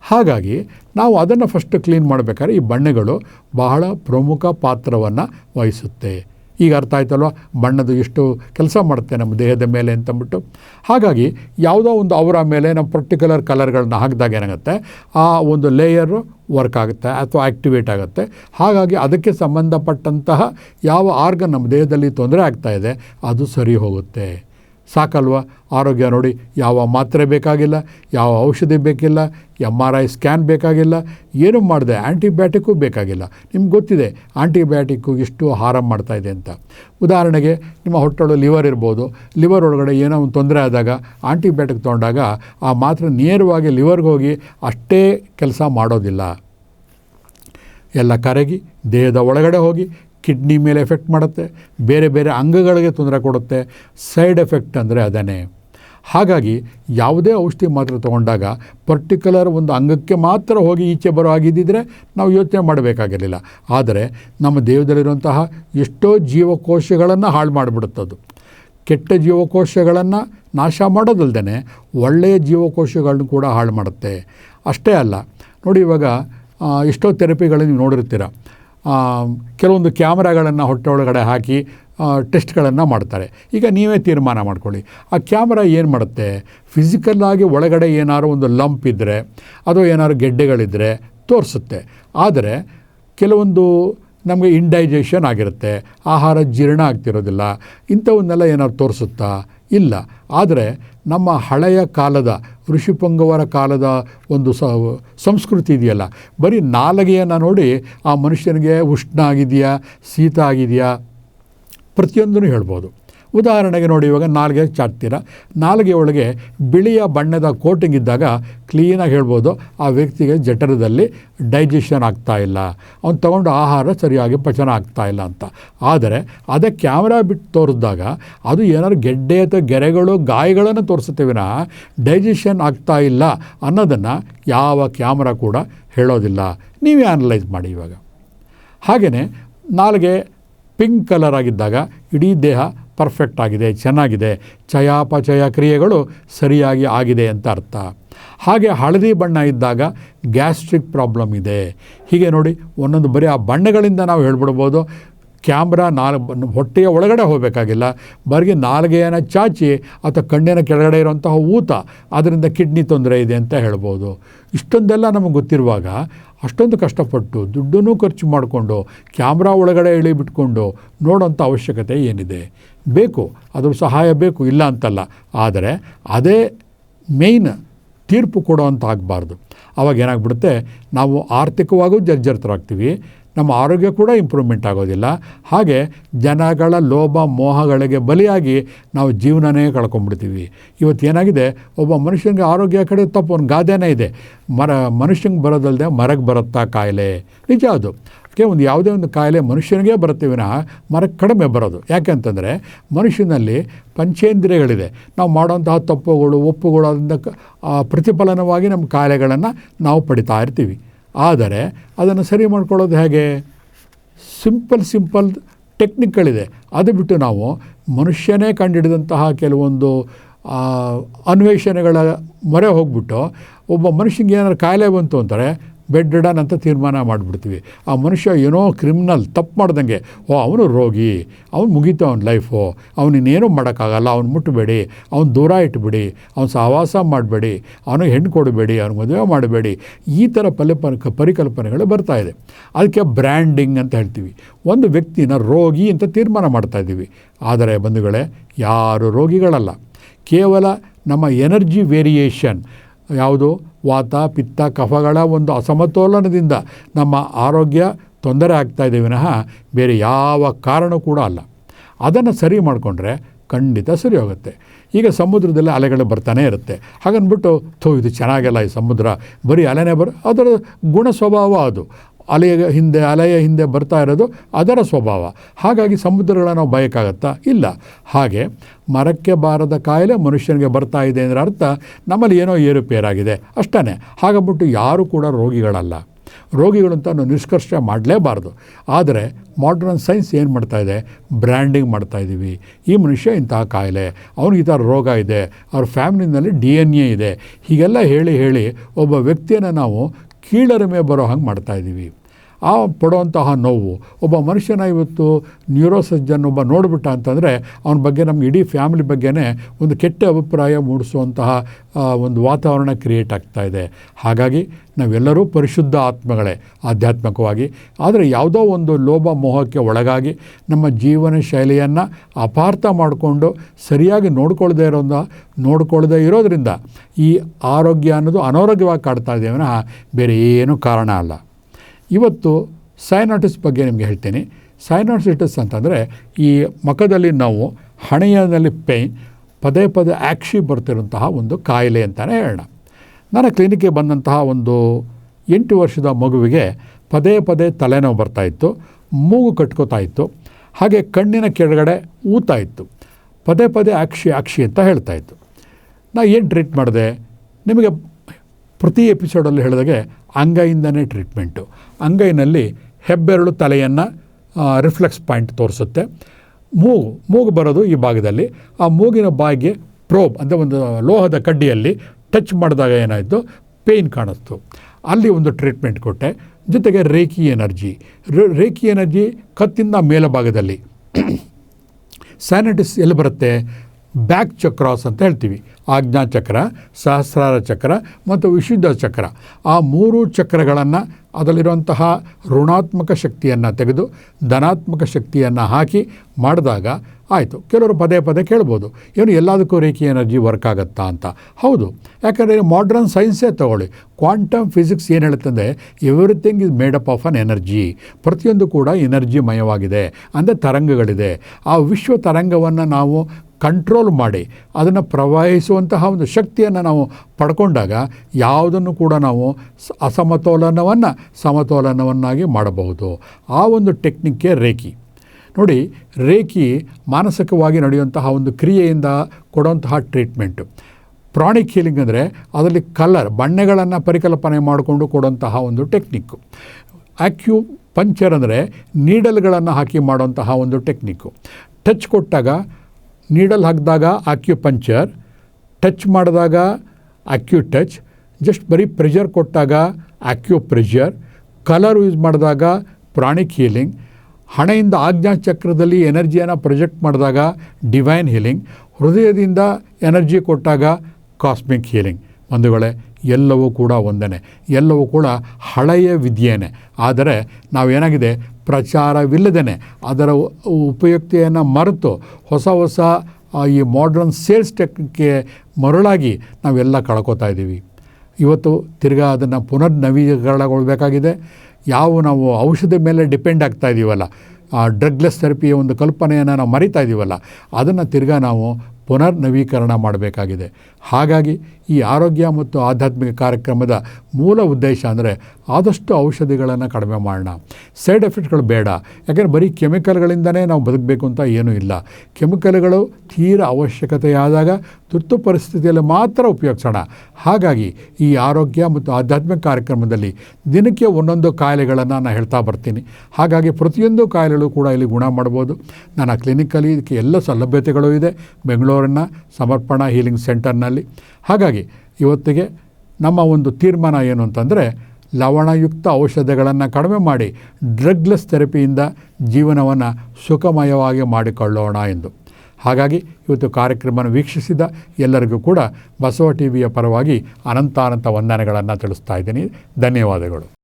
S1: ಹಾಗಾಗಿ ನಾವು ಅದನ್ನು ಫಸ್ಟ್ ಕ್ಲೀನ್ ಮಾಡಬೇಕಾದ್ರೆ ಈ ಬಣ್ಣಗಳು ಬಹಳ ಪ್ರಮುಖ ಪಾತ್ರವನ್ನು ವಹಿಸುತ್ತೆ. ಈಗ ಅರ್ಥ ಆಯ್ತಲ್ವ? ಬಣ್ಣದ ಎಷ್ಟು ಕೆಲಸ ಮಾಡುತ್ತೆ ನಮ್ಮ ದೇಹದ ಮೇಲೆ ಅಂತಂದ್ಬಿಟ್ಟು. ಹಾಗಾಗಿ ಯಾವುದೋ ಒಂದು ಅವರ ಮೇಲೆ ನಮ್ಮ ಪರ್ಟಿಕ್ಯುಲರ್ ಕಲರ್ಗಳನ್ನ ಹಾಕಿದಾಗ ಏನಾಗುತ್ತೆ? ಆ ಒಂದು ಲೇಯರು ವರ್ಕ್ ಆಗುತ್ತೆ ಅಥವಾ ಆ್ಯಕ್ಟಿವೇಟ್ ಆಗುತ್ತೆ. ಹಾಗಾಗಿ ಅದಕ್ಕೆ ಸಂಬಂಧಪಟ್ಟಂತಹ ಯಾವ ಆರ್ಗನ್ ನಮ್ಮ ದೇಹದಲ್ಲಿ ತೊಂದರೆ ಆಗ್ತಾ ಇದೆ, ಅದು ಸರಿ ಹೋಗುತ್ತೆ. ಸಾಕಲ್ವ? ಆರೋಗ್ಯ ನೋಡಿ, ಯಾವ ಮಾತ್ರೆ ಬೇಕಾಗಿಲ್ಲ, ಯಾವ ಔಷಧಿ ಬೇಕಿಲ್ಲ ಎಂ ಆರ್ ಐ ಸ್ಕ್ಯಾನ್ ಬೇಕಾಗಿಲ್ಲ, ಏನೂ ಮಾಡಿದೆ ಆ್ಯಂಟಿಬಯೋಟಿಕ್ಕು ಬೇಕಾಗಿಲ್ಲ. ನಿಮ್ಗೆ ಗೊತ್ತಿದೆ ಆಂಟಿಬಯೋಟಿಕ್ಕು ಇಷ್ಟು ಹಾರಂ ಮಾಡ್ತಾ ಇದೆ ಅಂತ. ಉದಾಹರಣೆಗೆ, ನಿಮ್ಮ ಹೊಟ್ಟೆಳು ಲಿವರ್ ಇರ್ಬೋದು. ಲಿವರ್ ಒಳಗಡೆ ಏನೋ ಒಂದು ತೊಂದರೆ ಆದಾಗ ಆಂಟಿಬಯೋಟಿಕ್ ತೊಗೊಂಡಾಗ ಆ ಮಾತ್ರೆ ನೇರವಾಗಿ ಲಿವರ್ಗೆ ಹೋಗಿ ಅಷ್ಟೇ ಕೆಲಸ ಮಾಡೋದಿಲ್ಲ. ಎಲ್ಲ ಕರಗಿ, ದೇಹದ ಒಳಗಡೆ ಹೋಗಿ ಕಿಡ್ನಿ ಮೇಲೆ ಎಫೆಕ್ಟ್ ಮಾಡುತ್ತೆ, ಬೇರೆ ಬೇರೆ ಅಂಗಗಳಿಗೆ ತೊಂದರೆ ಕೊಡುತ್ತೆ, ಸೈಡ್ ಎಫೆಕ್ಟ್ ಅಂದರೆ ಅದನ್ನೇ. ಹಾಗಾಗಿ ಯಾವುದೇ ಔಷಧಿ ಮಾತ್ರ ತೊಗೊಂಡಾಗ ಪರ್ಟಿಕ್ಯುಲರ್ ಒಂದು ಅಂಗಕ್ಕೆ ಮಾತ್ರ ಹೋಗಿ ಈಚೆ ಬರೋ ಆಗಿದ್ದಿದ್ರೆ ನಾವು ಯೋಚನೆ ಮಾಡಬೇಕಾಗಿರಲಿಲ್ಲ. ಆದರೆ ನಮ್ಮ ದೇಹದಲ್ಲಿರುವಂತಹ ಎಷ್ಟೋ ಜೀವಕೋಶಗಳನ್ನು ಹಾಳು ಮಾಡಿಬಿಡುತ್ತದು. ಕೆಟ್ಟ ಜೀವಕೋಶಗಳನ್ನು ನಾಶ ಮಾಡೋದಲ್ದೇ ಒಳ್ಳೆಯ ಜೀವಕೋಶಗಳನ್ನು ಕೂಡ ಹಾಳು ಮಾಡುತ್ತೆ. ಅಷ್ಟೇ ಅಲ್ಲ, ನೋಡಿ ಇವಾಗ ಎಷ್ಟೋ ಥೆರಪಿಗಳನ್ನು ನೀವು ನೋಡಿರ್ತೀರ. ಕೆಲವೊಂದು ಕ್ಯಾಮ್ರಾಗಳನ್ನು ಹೊಟ್ಟೆ ಒಳಗಡೆ ಹಾಕಿ ಟೆಸ್ಟ್ಗಳನ್ನು ಮಾಡ್ತಾರೆ. ಈಗ ನೀವೇ ತೀರ್ಮಾನ ಮಾಡ್ಕೊಳ್ಳಿ. ಆ ಕ್ಯಾಮ್ರಾ ಏನು ಮಾಡುತ್ತೆ? ಫಿಸಿಕಲ್ಲಾಗಿ ಒಳಗಡೆ ಏನಾದ್ರು ಒಂದು ಲಂಪ್ ಇದ್ದರೆ ಅಥವಾ ಏನಾದ್ರು ಗೆಡ್ಡೆಗಳಿದ್ದರೆ ತೋರಿಸುತ್ತೆ. ಆದರೆ, ಕೆಲವೊಂದು ನಮಗೆ ಇಂಡೈಜೆಷನ್ ಆಗಿರುತ್ತೆ. ಆಹಾರ ಜೀರ್ಣ ಆಗ್ತಿರೋದಿಲ್ಲ. ಇಂಥವನ್ನೆಲ್ಲ ಏನಾದ್ರು ತೋರಿಸುತ್ತಾ? ಇಲ್ಲ. ಆದರೆ ನಮ್ಮ ಹಳೆಯ ಕಾಲದ, ಋಷಿಪಂಗವರ ಕಾಲದ ಒಂದು ಸಂಸ್ಕೃತಿ ಇದೆಯಲ್ಲ, ಬರೀ ನಾಲಗೆಯನ್ನು ನೋಡಿ ಆ ಮನುಷ್ಯನಿಗೆ ಉಷ್ಣ ಆಗಿದೆಯಾ, ಶೀತ ಆಗಿದೆಯಾ, ಪ್ರತಿಯೊಂದನ್ನು ಹೇಳ್ಬೋದು. ಉದಾಹರಣೆಗೆ ನೋಡಿ, ಇವಾಗ ನಾಲ್ಗೆ ಚಾಟ್ತೀರ. ನಾಲ್ಗೆ ಒಳಗೆ ಬಿಳಿಯ ಬಣ್ಣದ ಕೋಟಿಂಗ್ ಇದ್ದಾಗ ಕ್ಲೀನಾಗಿ ಹೇಳ್ಬೋದು, ಆ ವ್ಯಕ್ತಿಗೆ ಜಠರದಲ್ಲಿ ಡೈಜೆಷನ್ ಆಗ್ತಾ ಇಲ್ಲ. ಅವ್ನು ತಗೊಂಡು ಆಹಾರ ಸರಿಯಾಗಿ ಪಚನ ಆಗ್ತಾ ಇಲ್ಲ ಅಂತ. ಆದರೆ ಅದೇ ಕ್ಯಾಮ್ರಾ ಬಿಟ್ಟು ತೋರಿಸಿದಾಗ ಅದು ಏನಾದ್ರು ಗೆಡ್ಡೆ ಅಥವಾ ಗೆರೆಗಳು, ಗಾಯಗಳನ್ನು ತೋರಿಸುತ್ತೆ ವಿನಃ ಡೈಜೆಷನ್ ಆಗ್ತಾ ಇಲ್ಲ ಅನ್ನೋದನ್ನು ಯಾವ ಕ್ಯಾಮ್ರಾ ಕೂಡ ಹೇಳೋದಿಲ್ಲ. ನೀವೇ ಅನಲೈಸ್ ಮಾಡಿ ಇವಾಗ. ಹಾಗೆಯೇ ನಾಲ್ಗೆ ಪಿಂಕ್ ಕಲರ್ ಆಗಿದ್ದಾಗ ಇಡೀ ದೇಹ ಪರ್ಫೆಕ್ಟ್ ಆಗಿದೆ, ಚೆನ್ನಾಗಿದೆ, ಚಯಾಪಚಯ ಕ್ರಿಯೆಗಳು ಸರಿಯಾಗಿ ಆಗಿದೆ ಅಂತ ಅರ್ಥ. ಹಾಗೆ ಹಳದಿ ಬಣ್ಣ ಇದ್ದಾಗ ಗ್ಯಾಸ್ಟ್ರಿಕ್ ಪ್ರಾಬ್ಲಮ್ ಇದೆ. ಹೀಗೆ ನೋಡಿ ಒಂದೊಂದು ಬರೀ ಆ ಬಣ್ಣಗಳಿಂದ ನಾವು ಹೇಳ್ಬಿಡ್ಬೋದು. ಕ್ಯಾಮ್ರಾ ನಾಲ್ ಹೊಟ್ಟೆಯ ಒಳಗಡೆ ಹೋಗಬೇಕಾಗಿಲ್ಲ. ಬರೀ ನಾಲ್ಗೆಯನ್ನು ಚಾಚಿ ಅಥವಾ ಕಣ್ಣಿನ ಕೆಳಗಡೆ ಇರುವಂತಹ ಊತ, ಅದರಿಂದ ಕಿಡ್ನಿ ತೊಂದರೆ ಇದೆ ಅಂತ ಹೇಳ್ಬೋದು. ಇಷ್ಟೊಂದೆಲ್ಲ ನಮಗೆ ಗೊತ್ತಿರುವಾಗ ಅಷ್ಟೊಂದು ಕಷ್ಟಪಟ್ಟು ದುಡ್ಡನ್ನು ಖರ್ಚು ಮಾಡಿಕೊಂಡು ಕ್ಯಾಮ್ರಾ ಒಳಗಡೆ ಇಳಿಬಿಟ್ಕೊಂಡು ನೋಡೋಂಥ ಅವಶ್ಯಕತೆ ಏನಿದೆ? ಬೇಕು ಅದ್ರ ಸಹಾಯ ಬೇಕು, ಇಲ್ಲ ಅಂತಲ್ಲ. ಆದರೆ ಅದೇ ಮೇಯ್ನ್ ತೀರ್ಪು ಕೊಡೋವಂಥ ಆಗಬಾರ್ದು. ಅವಾಗ ಏನಾಗ್ಬಿಡುತ್ತೆ? ನಾವು ಆರ್ಥಿಕವಾಗೂ ಜರ್ಜರಿತರಾಗ್ತೀವಿ ನಮ್ಮ ಆರೋಗ್ಯ ಕೂಡ ಇಂಪ್ರೂವ್ಮೆಂಟ್ ಆಗೋದಿಲ್ಲ. ಹಾಗೆ ಜನಗಳ ಲೋಭ, ಮೋಹಗಳಿಗೆ ಬಲಿಯಾಗಿ ನಾವು ಜೀವನನೇ ಕಳ್ಕೊಂಡ್ಬಿಡ್ತೀವಿ. ಇವತ್ತು ಏನಾಗಿದೆ? ಒಬ್ಬ ಮನುಷ್ಯನಿಗೆ ಆರೋಗ್ಯ ಕಡೆ ತಪ್ಪು ಒಂದು ಗಾದೆನೇ ಇದೆ. ಮರ ಮನುಷ್ಯಂಗೆ ಬರೋದಲ್ಲದೆ ಮರಕ್ಕೆ ಬರುತ್ತಾ ಕಾಯಿಲೆ? ನಿಜ ಅದು. ಒಂದು ಯಾವುದೇ ಒಂದು ಕಾಯಿಲೆ ಮನುಷ್ಯನಿಗೆ ಬರುತ್ತೆ ವಿನಃ ಮರಕ್ಕೆ ಕಡಿಮೆ ಬರೋದು. ಯಾಕೆಂತಂದರೆ ಮನುಷ್ಯನಲ್ಲಿ ಪಂಚೇಂದ್ರಿಯಗಳಿದೆ. ನಾವು ಮಾಡುವಂತಹ ತಪ್ಪುಗಳು, ಒಪ್ಪುಗಳು, ಅದರಿಂದ ಪ್ರತಿಫಲನವಾಗಿ ನಮ್ಮ ಕಾಯಿಲೆಗಳನ್ನು ನಾವು ಪಡಿತಾ ಇರ್ತೀವಿ. ಆದರೆ ಅದನ್ನು ಸರಿ ಮಾಡ್ಕೊಳ್ಳೋದು ಹೇಗೆ? ಸಿಂಪಲ್ ಸಿಂಪಲ್ ಟೆಕ್ನಿಕ್ಗಳಿದೆ. ಅದು ಬಿಟ್ಟು ನಾವು ಮನುಷ್ಯನೇ ಕಂಡುಹಿಡಿದಂತಹ ಕೆಲವೊಂದು ಅನ್ವೇಷಣೆಗಳ ಮೊರೆ ಹೋಗ್ಬಿಟ್ಟು ಒಬ್ಬ ಮನುಷ್ಯನಿಗೆ ಏನಾದ್ರು ಕಾಯಿಲೆ ಬಂತು ಅಂತಾರೆ ಬೆಡ್ ಅಂತ ತೀರ್ಮಾನ ಮಾಡಿಬಿಡ್ತೀವಿ. ಆ ಮನುಷ್ಯ ಏನೋ ಕ್ರಿಮಿನಲ್ ತಪ್ಪು ಮಾಡ್ದಂಗೆ. ಓ, ಅವನು ರೋಗಿ, ಅವನು ಮುಗೀತು ಅವ್ನ ಲೈಫು ಅವನಿನ್ನೇನೂ ಮಾಡೋಕ್ಕಾಗಲ್ಲ, ಅವ್ನು ಮುಟ್ಟಬೇಡಿ ಅವ್ನು ದೂರ ಇಟ್ಬಿಡಿ, ಅವ್ನು ಸಹವಾಸ ಮಾಡಬೇಡಿ, ಅವನಿಗೆ ಹೆಣ್ಣು ಕೊಡಬೇಡಿ ಅವ್ನು ಮದುವೆ ಮಾಡಬೇಡಿ. ಈ ಥರ ಪಲಿಪ ಪರಿಕಲ್ಪನೆಗಳು ಬರ್ತಾ ಇದೆ. ಅದಕ್ಕೆ ಬ್ರ್ಯಾಂಡಿಂಗ್ ಅಂತ ಹೇಳ್ತೀವಿ. ಒಂದು ವ್ಯಕ್ತಿನ ರೋಗಿ ಅಂತ ತೀರ್ಮಾನ ಮಾಡ್ತಾ ಇದ್ದೀವಿ. ಆದರೆ ಬಂಧುಗಳೇ, ಯಾರು ರೋಗಿಗಳಲ್ಲ. ಕೇವಲ ನಮ್ಮ ಎನರ್ಜಿ ವೇರಿಯೇಷನ್ ಯಾವುದು? ವಾತ, ಪಿತ್ತ, ಕಫಗಳ ಒಂದು ಅಸಮತೋಲನದಿಂದ ನಮ್ಮ ಆರೋಗ್ಯ ತೊಂದರೆ ಆಗ್ತಾ ಇದೆ ವಿನಃ ಬೇರೆ ಯಾವ ಕಾರಣ ಕೂಡ ಅಲ್ಲ. ಅದನ್ನು ಸರಿ ಮಾಡಿಕೊಂಡ್ರೆ ಖಂಡಿತ ಸರಿ ಹೋಗುತ್ತೆ. ಈಗ ಸಮುದ್ರದಲ್ಲಿ ಅಲೆಗಳು ಬರ್ತಾನೆ ಇರುತ್ತೆ. ಹಾಗನ್ಬಿಟ್ಟು ಥೋ, ಇದು ಚೆನ್ನಾಗಿಲ್ಲ ಈ ಸಮುದ್ರ. ಬರೀ ಅಲೆನೇ ಬರ, ಅದರ ಗುಣ ಸ್ವಭಾವ ಅದು. ಅಲೆಯ ಹಿಂದೆ ಅಲೆಯ ಹಿಂದೆ ಬರ್ತಾ ಇರೋದು ಅದರ ಸ್ವಭಾವ. ಹಾಗಾಗಿ ಸಮುದ್ರಗಳ ನಾವು ಬಯಕಾಗತ್ತಾ? ಇಲ್ಲ. ಹಾಗೆ ಮರಕ್ಕೆ ಬಾರದ ಕಾಯಿಲೆ ಮನುಷ್ಯನಿಗೆ ಬರ್ತಾ ಇದೆ ಅಂದರೆ ಅರ್ಥ ನಮ್ಮಲ್ಲಿ ಏನೋ ಏರುಪೇರಾಗಿದೆ. ಅಷ್ಟೇ ಹಾಗಂಬಿಟ್ಟು ಯಾರೂ ಕೂಡ ರೋಗಿಗಳಲ್ಲ. ರೋಗಿಗಳು ಅಂತ ನಾವು ನಿಷ್ಕರ್ಷ ಮಾಡಲೇಬಾರ್ದು. ಆದರೆ ಮಾಡ್ರನ್ ಸೈನ್ಸ್ ಏನು ಮಾಡ್ತಾ ಇದೆ? ಬ್ರ್ಯಾಂಡಿಂಗ್ ಮಾಡ್ತಾ ಇದ್ದೀವಿ ಈ ಮನುಷ್ಯ ಇಂತಹ ಕಾಯಿಲೆ. ಅವ್ನಿಗೆ ಈ ಥರ ರೋಗ ಇದೆ. ಅವ್ರ ಫ್ಯಾಮಿಲಿನಲ್ಲಿ ಡಿ ಎನ್ ಎ ಇದೆ. ಹೀಗೆಲ್ಲ ಹೇಳಿ ಹೇಳಿ ಒಬ್ಬ ವ್ಯಕ್ತಿಯನ್ನು ನಾವು ಕೀಳರಿಮೆ ಬರೋ ಹಂಗೆ ಮಾಡ್ತಾಯಿದ್ದೀವಿ ಆ ಪಡುವಂತಹ ನೋವು, ಒಬ್ಬ ಮನುಷ್ಯನ ಇವತ್ತು ನ್ಯೂರೋಸರ್ಜನ್ ಒಬ್ಬ ನೋಡಿಬಿಟ್ಟ ಅಂತಂದರೆ ಅವನ ಬಗ್ಗೆ ನಮ್ಗೆ ಇಡೀ ಫ್ಯಾಮಿಲಿ ಬಗ್ಗೆನೇ ಒಂದು ಕೆಟ್ಟ ಅಭಿಪ್ರಾಯ ಮೂಡಿಸುವಂತಹ ಒಂದು ವಾತಾವರಣ ಕ್ರಿಯೇಟ್ ಆಗ್ತಾ ಇದೆ. ಹಾಗಾಗಿ ನಾವೆಲ್ಲರೂ ಪರಿಶುದ್ಧ ಆತ್ಮಗಳೇ, ಆಧ್ಯಾತ್ಮಿಕವಾಗಿ. ಆದರೆ ಯಾವುದೋ ಒಂದು ಲೋಭ ಮೋಹಕ್ಕೆ ಒಳಗಾಗಿ ನಮ್ಮ ಜೀವನ ಶೈಲಿಯನ್ನು ಅಪಾರ್ಥ ಮಾಡಿಕೊಂಡು ಸರಿಯಾಗಿ ನೋಡ್ಕೊಳ್ಳದೆ ಇರೋದ ನೋಡ್ಕೊಳ್ಳದೆ ಇರೋದರಿಂದ ಈ ಆರೋಗ್ಯ ಅನ್ನೋದು ಅನಾರೋಗ್ಯವಾಗಿ ಕಾಡ್ತಾ ಇದ್ದೇವೆ ಬೇರೆ ಏನೂ ಕಾರಣ ಅಲ್ಲ. ಇವತ್ತು ಸೈನಾಟಿಸ್ ಬಗ್ಗೆ ನಿಮಗೆ ಹೇಳ್ತೀನಿ. ಸೈನಾಟಿಸ್ ಅಂತಂದರೆ ಈ ಮಖದಲ್ಲಿ ನಾವು ಹಣೆಯಲ್ಲಿ ಪೇಯ್ನ್ ಪದೇ ಪದೇ ಆಕ್ಷಿ ಬರ್ತಿರುವಂತಹ ಒಂದು ಕಾಯಿಲೆ ಅಂತಲೇ ಹೇಳೋಣ. ನನ್ನ ಕ್ಲಿನಿಕ್ಗೆ ಬಂದಂತಹ ಒಂದು ಎಂಟು ವರ್ಷದ ಮಗುವಿಗೆ ಪದೇ ಪದೇ ತಲೆನೋವು ಬರ್ತಾಯಿತ್ತು ಮೂಗು ಕಟ್ಕೋತಾ ಇತ್ತು, ಹಾಗೆ ಕಣ್ಣಿನ ಕೆಳಗಡೆ ಊತಾ ಇತ್ತು. ಪದೇ ಪದೇ ಆಕ್ಷಿ ಆಕ್ಷಿ ಅಂತ ಹೇಳ್ತಾ ಇತ್ತು. ನಾ ಏನು ಟ್ರೀಟ್ ಮಾಡಿದೆ? ನಿಮಗೆ ಪ್ರತಿ ಎಪಿಸೋಡಲ್ಲಿ ಹೇಳಿದಾಗೆ ಅಂಗೈಯಿಂದನೇ ಟ್ರೀಟ್ಮೆಂಟು. ಅಂಗೈನಲ್ಲಿ ಹೆಬ್ಬೆರಳು ತಲೆಯನ್ನು ರಿಫ್ಲೆಕ್ಸ್ ಪಾಯಿಂಟ್ ತೋರಿಸುತ್ತೆ. ಮೂಗು ಮೂಗು ಬರೋದು ಈ ಭಾಗದಲ್ಲಿ. ಆ ಮೂಗಿನ ಬಾಯಿಗೆ ಪ್ರೋಬ್ ಅಂದರೆ ಒಂದು ಲೋಹದ ಕಡ್ಡಿಯಲ್ಲಿ ಟಚ್ ಮಾಡಿದಾಗ ಏನಾಯಿತು? ಪೇಯ್ನ್ ಕಾಣಿಸ್ತು. ಅಲ್ಲಿ ಒಂದು ಟ್ರೀಟ್ಮೆಂಟ್ ಕೊಟ್ಟೆ. ಜೊತೆಗೆ ರೇಖಿ ಎನರ್ಜಿ. ರೇಖಿ ಎನರ್ಜಿ ಕತ್ತಿಂದ ಮೇಲಭಾಗದಲ್ಲಿ. ಸ್ಯಾನಿಟಿಸ್ ಎಲ್ಲಿ ಬರುತ್ತೆ? ಬ್ಯಾಕ್ ಚಕ್ರಾಸ್ ಅಂತ ಹೇಳ್ತೀವಿ. ಆಜ್ಞಾ ಚಕ್ರ ಸಹಸ್ರಾರ ಚಕ್ರ ಮತ್ತು ವಿಶುದ್ಧ ಚಕ್ರ. ಆ ಮೂರು ಚಕ್ರಗಳನ್ನು ಅದರಲ್ಲಿರುವಂತಹ ಋಣಾತ್ಮಕ ಶಕ್ತಿಯನ್ನು ತೆಗೆದು ಧನಾತ್ಮಕ ಶಕ್ತಿಯನ್ನು ಹಾಕಿ ಮಾಡಿದಾಗ ಆಯಿತು. ಕೆಲವರು ಪದೇ ಪದೇ ಕೇಳ್ಬೋದು. ಏನು ಎಲ್ಲದಕ್ಕೂ ರೇಖಿ ಎನರ್ಜಿ ವರ್ಕ್ ಆಗುತ್ತಾ ಅಂತ. ಹೌದು. ಯಾಕಂದರೆ ಮಾಡ್ರನ್ ಸೈನ್ಸೇ ತಗೊಳ್ಳಿ. ಕ್ವಾಂಟಮ್ ಫಿಸಿಕ್ಸ್ ಏನು ಹೇಳುತ್ತಂದರೆ everything is made up of an energy ಪ್ರತಿಯೊಂದು ಕೂಡ ಎನರ್ಜಿ ಮಯವಾಗಿದೆ. ಅಂದರೆ ತರಂಗಗಳಿದೆ. ಆ ವಿಶ್ವ ತರಂಗವನ್ನು ನಾವು ಕಂಟ್ರೋಲ್ ಮಾಡಿ, ಅದನ್ನು ಪ್ರವಹಿಸುವಂತಹ ಒಂದು ಶಕ್ತಿಯನ್ನು ನಾವು ಪಡ್ಕೊಂಡಾಗ ಯಾವುದನ್ನು ಕೂಡ ನಾವು ಅಸಮತೋಲನವನ್ನು ಸಮತೋಲನವನ್ನಾಗಿ ಮಾಡಬಹುದು. ಆ ಒಂದು ಟೆಕ್ನಿಕ್ಗೆ ರೇಖಿ. ನೋಡಿ, ರೇಖಿ ಮಾನಸಿಕವಾಗಿ ನಡೆಯುವಂತಹ ಒಂದು ಕ್ರಿಯೆಯಿಂದ ಕೊಡುವಂತಹ ಟ್ರೀಟ್ಮೆಂಟು. ಪ್ರಾಣಿಕ್ ಹೀಲಿಂಗ್ ಅಂದರೆ ಅದರಲ್ಲಿ ಕಲರ್, ಬಣ್ಣಗಳನ್ನು ಪರಿಕಲ್ಪನೆ ಮಾಡಿಕೊಂಡು ಕೊಡುವಂತಹ ಒಂದು ಟೆಕ್ನಿಕ್ಕು. ಆಕ್ಯೂ ಪಂಚರ್ ಅಂದರೆ ನೀಡಲ್ಗಳನ್ನು ಹಾಕಿ ಮಾಡುವಂತಹ ಒಂದು ಟೆಕ್ನಿಕ್ಕು. ಟಚ್ ಕೊಟ್ಟಾಗ, ನೀಡಲ್ ಹಾಕಿದಾಗ ಆಕ್ಯು ಪಂಚರ್ ಟಚ್ ಮಾಡಿದಾಗ ಆಕ್ಯು ಟಚ್ ಜಸ್ಟ್ ಬರೀ ಪ್ರೆಷರ್ ಕೊಟ್ಟಾಗ ಆಕ್ಯು ಪ್ರೆಷರ್ ಕಲರ್ ಯೂಸ್ ಮಾಡಿದಾಗ ಪ್ರಾಣಿಕ್ ಹೀಲಿಂಗ್ ಹಣೆಯಿಂದ ಆಜ್ಞಾ ಚಕ್ರದಲ್ಲಿ ಎನರ್ಜಿಯನ್ನು ಪ್ರೊಜೆಕ್ಟ್ ಮಾಡಿದಾಗ ಡಿವೈನ್ ಹೀಲಿಂಗ್, ಹೃದಯದಿಂದ ಎನರ್ಜಿ ಕೊಟ್ಟಾಗ ಕಾಸ್ಮಿಕ್ ಹೀಲಿಂಗ್. ಬಂಧುಗಳೇ, ಎಲ್ಲವೂ ಕೂಡ ಒಂದೇ ಎಲ್ಲವೂ ಕೂಡ ಹಳೆಯ ವಿದ್ಯೆಯೇ ಆದರೆ ನಾವೇನಾಗಿದೆ? ಪ್ರಚಾರವಿಲ್ಲದೇ ಅದರ ಉಪಯುಕ್ತೆಯನ್ನು ಮರೆತು ಹೊಸ ಹೊಸ ಈ ಮಾಡ್ರನ್ ಸೇಲ್ಸ್ ಟೆಕ್ನಿಕ್ಗೆ ಮರಳಾಗಿ ನಾವೆಲ್ಲ ಕಳ್ಕೊತಾ ಇದ್ದೀವಿ. ಇವತ್ತು ತಿರ್ಗಾ ಅದನ್ನು ಪುನರ್ ನವೀಕರಣಗೊಳ್ಬೇಕಾಗಿದೆ ಯಾವ ನಾವು ಔಷಧಿ ಮೇಲೆ ಡಿಪೆಂಡ್ ಆಗ್ತಾ ಇದ್ದೀವಲ್ಲ ಆ ಡ್ರಗ್ಲೆಸ್ ಥೆರಪಿಯ ಒಂದು ಕಲ್ಪನೆಯನ್ನು ನಾವು ಮರಿತಾ ಇದ್ದೀವಲ್ಲ ಅದನ್ನು ತಿರ್ಗಾ ನಾವು ಪುನರ್ ನವೀಕರಣ ಮಾಡಬೇಕಾಗಿದೆ. ಹಾಗಾಗಿ ಈ ಆರೋಗ್ಯ ಮತ್ತು ಆಧ್ಯಾತ್ಮಿಕ ಕಾರ್ಯಕ್ರಮದ ಮೂಲ ಉದ್ದೇಶ ಅಂದರೆ ಆದಷ್ಟು ಔಷಧಿಗಳನ್ನು ಕಡಿಮೆ ಮಾಡೋಣ. ಸೈಡ್ ಎಫೆಕ್ಟ್ಗಳು ಬೇಡ. ಯಾಕೆಂದರೆ ಬರೀ ಕೆಮಿಕಲ್ಗಳಿಂದನೇ ನಾವು ಬದುಕಬೇಕು ಅಂತ ಏನೂ ಇಲ್ಲ. ಕೆಮಿಕಲ್ಗಳು ತೀರ ಅವಶ್ಯಕತೆಯಾದಾಗ ತುರ್ತು ಪರಿಸ್ಥಿತಿಯಲ್ಲಿ ಮಾತ್ರ ಉಪಯೋಗಿಸೋಣ. ಹಾಗಾಗಿ ಈ ಆರೋಗ್ಯ ಮತ್ತು ಆಧ್ಯಾತ್ಮಿಕ ಕಾರ್ಯಕ್ರಮದಲ್ಲಿ ದಿನಕ್ಕೆ ಒಂದೊಂದು ಕಾಯಿಲೆಗಳನ್ನು ನಾನು ಹೇಳ್ತಾ ಬರ್ತೀನಿ. ಹಾಗಾಗಿ ಪ್ರತಿಯೊಂದು ಕಾಯಿಲೆಗಳು ಕೂಡ ಇಲ್ಲಿ ಗುಣ ಮಾಡ್ಬೋದು. ನನ್ನ ಕ್ಲಿನಿಕಲ್ಲಿ ಇದಕ್ಕೆ ಎಲ್ಲ ಸೌಲಭ್ಯತೆಗಳು ಇದೆ. ಬೆಂಗಳೂರಿನ ಸಮರ್ಪಣಾ ಹೀಲಿಂಗ್ ಸೆಂಟರ್ನಲ್ಲಿ. ಹಾಗಾಗಿ ಇವತ್ತಿಗೆ ನಮ್ಮ ಒಂದು ತೀರ್ಮಾನ ಏನು ಅಂತಂದರೆ ಲವಣಯುಕ್ತ ಔಷಧಗಳನ್ನು ಕಡಿಮೆ ಮಾಡಿ ಡ್ರಗ್ಲೆಸ್ ಥೆರಪಿಯಿಂದ ಜೀವನವನ್ನು ಸುಖಮಯವಾಗಿ ಮಾಡಿಕೊಳ್ಳೋಣ ಎಂದು. ಹಾಗಾಗಿ ಇವತ್ತು ಕಾರ್ಯಕ್ರಮವನ್ನು ವೀಕ್ಷಿಸಿದ ಎಲ್ಲರಿಗೂ ಕೂಡ ಬಸವ ಟಿ ವಿಯ ಪರವಾಗಿ ಅನಂತಾನಂತ ವಂದನೆಗಳನ್ನು ತಿಳಿಸ್ತಾ ಇದ್ದೀನಿ. ಧನ್ಯವಾದಗಳು.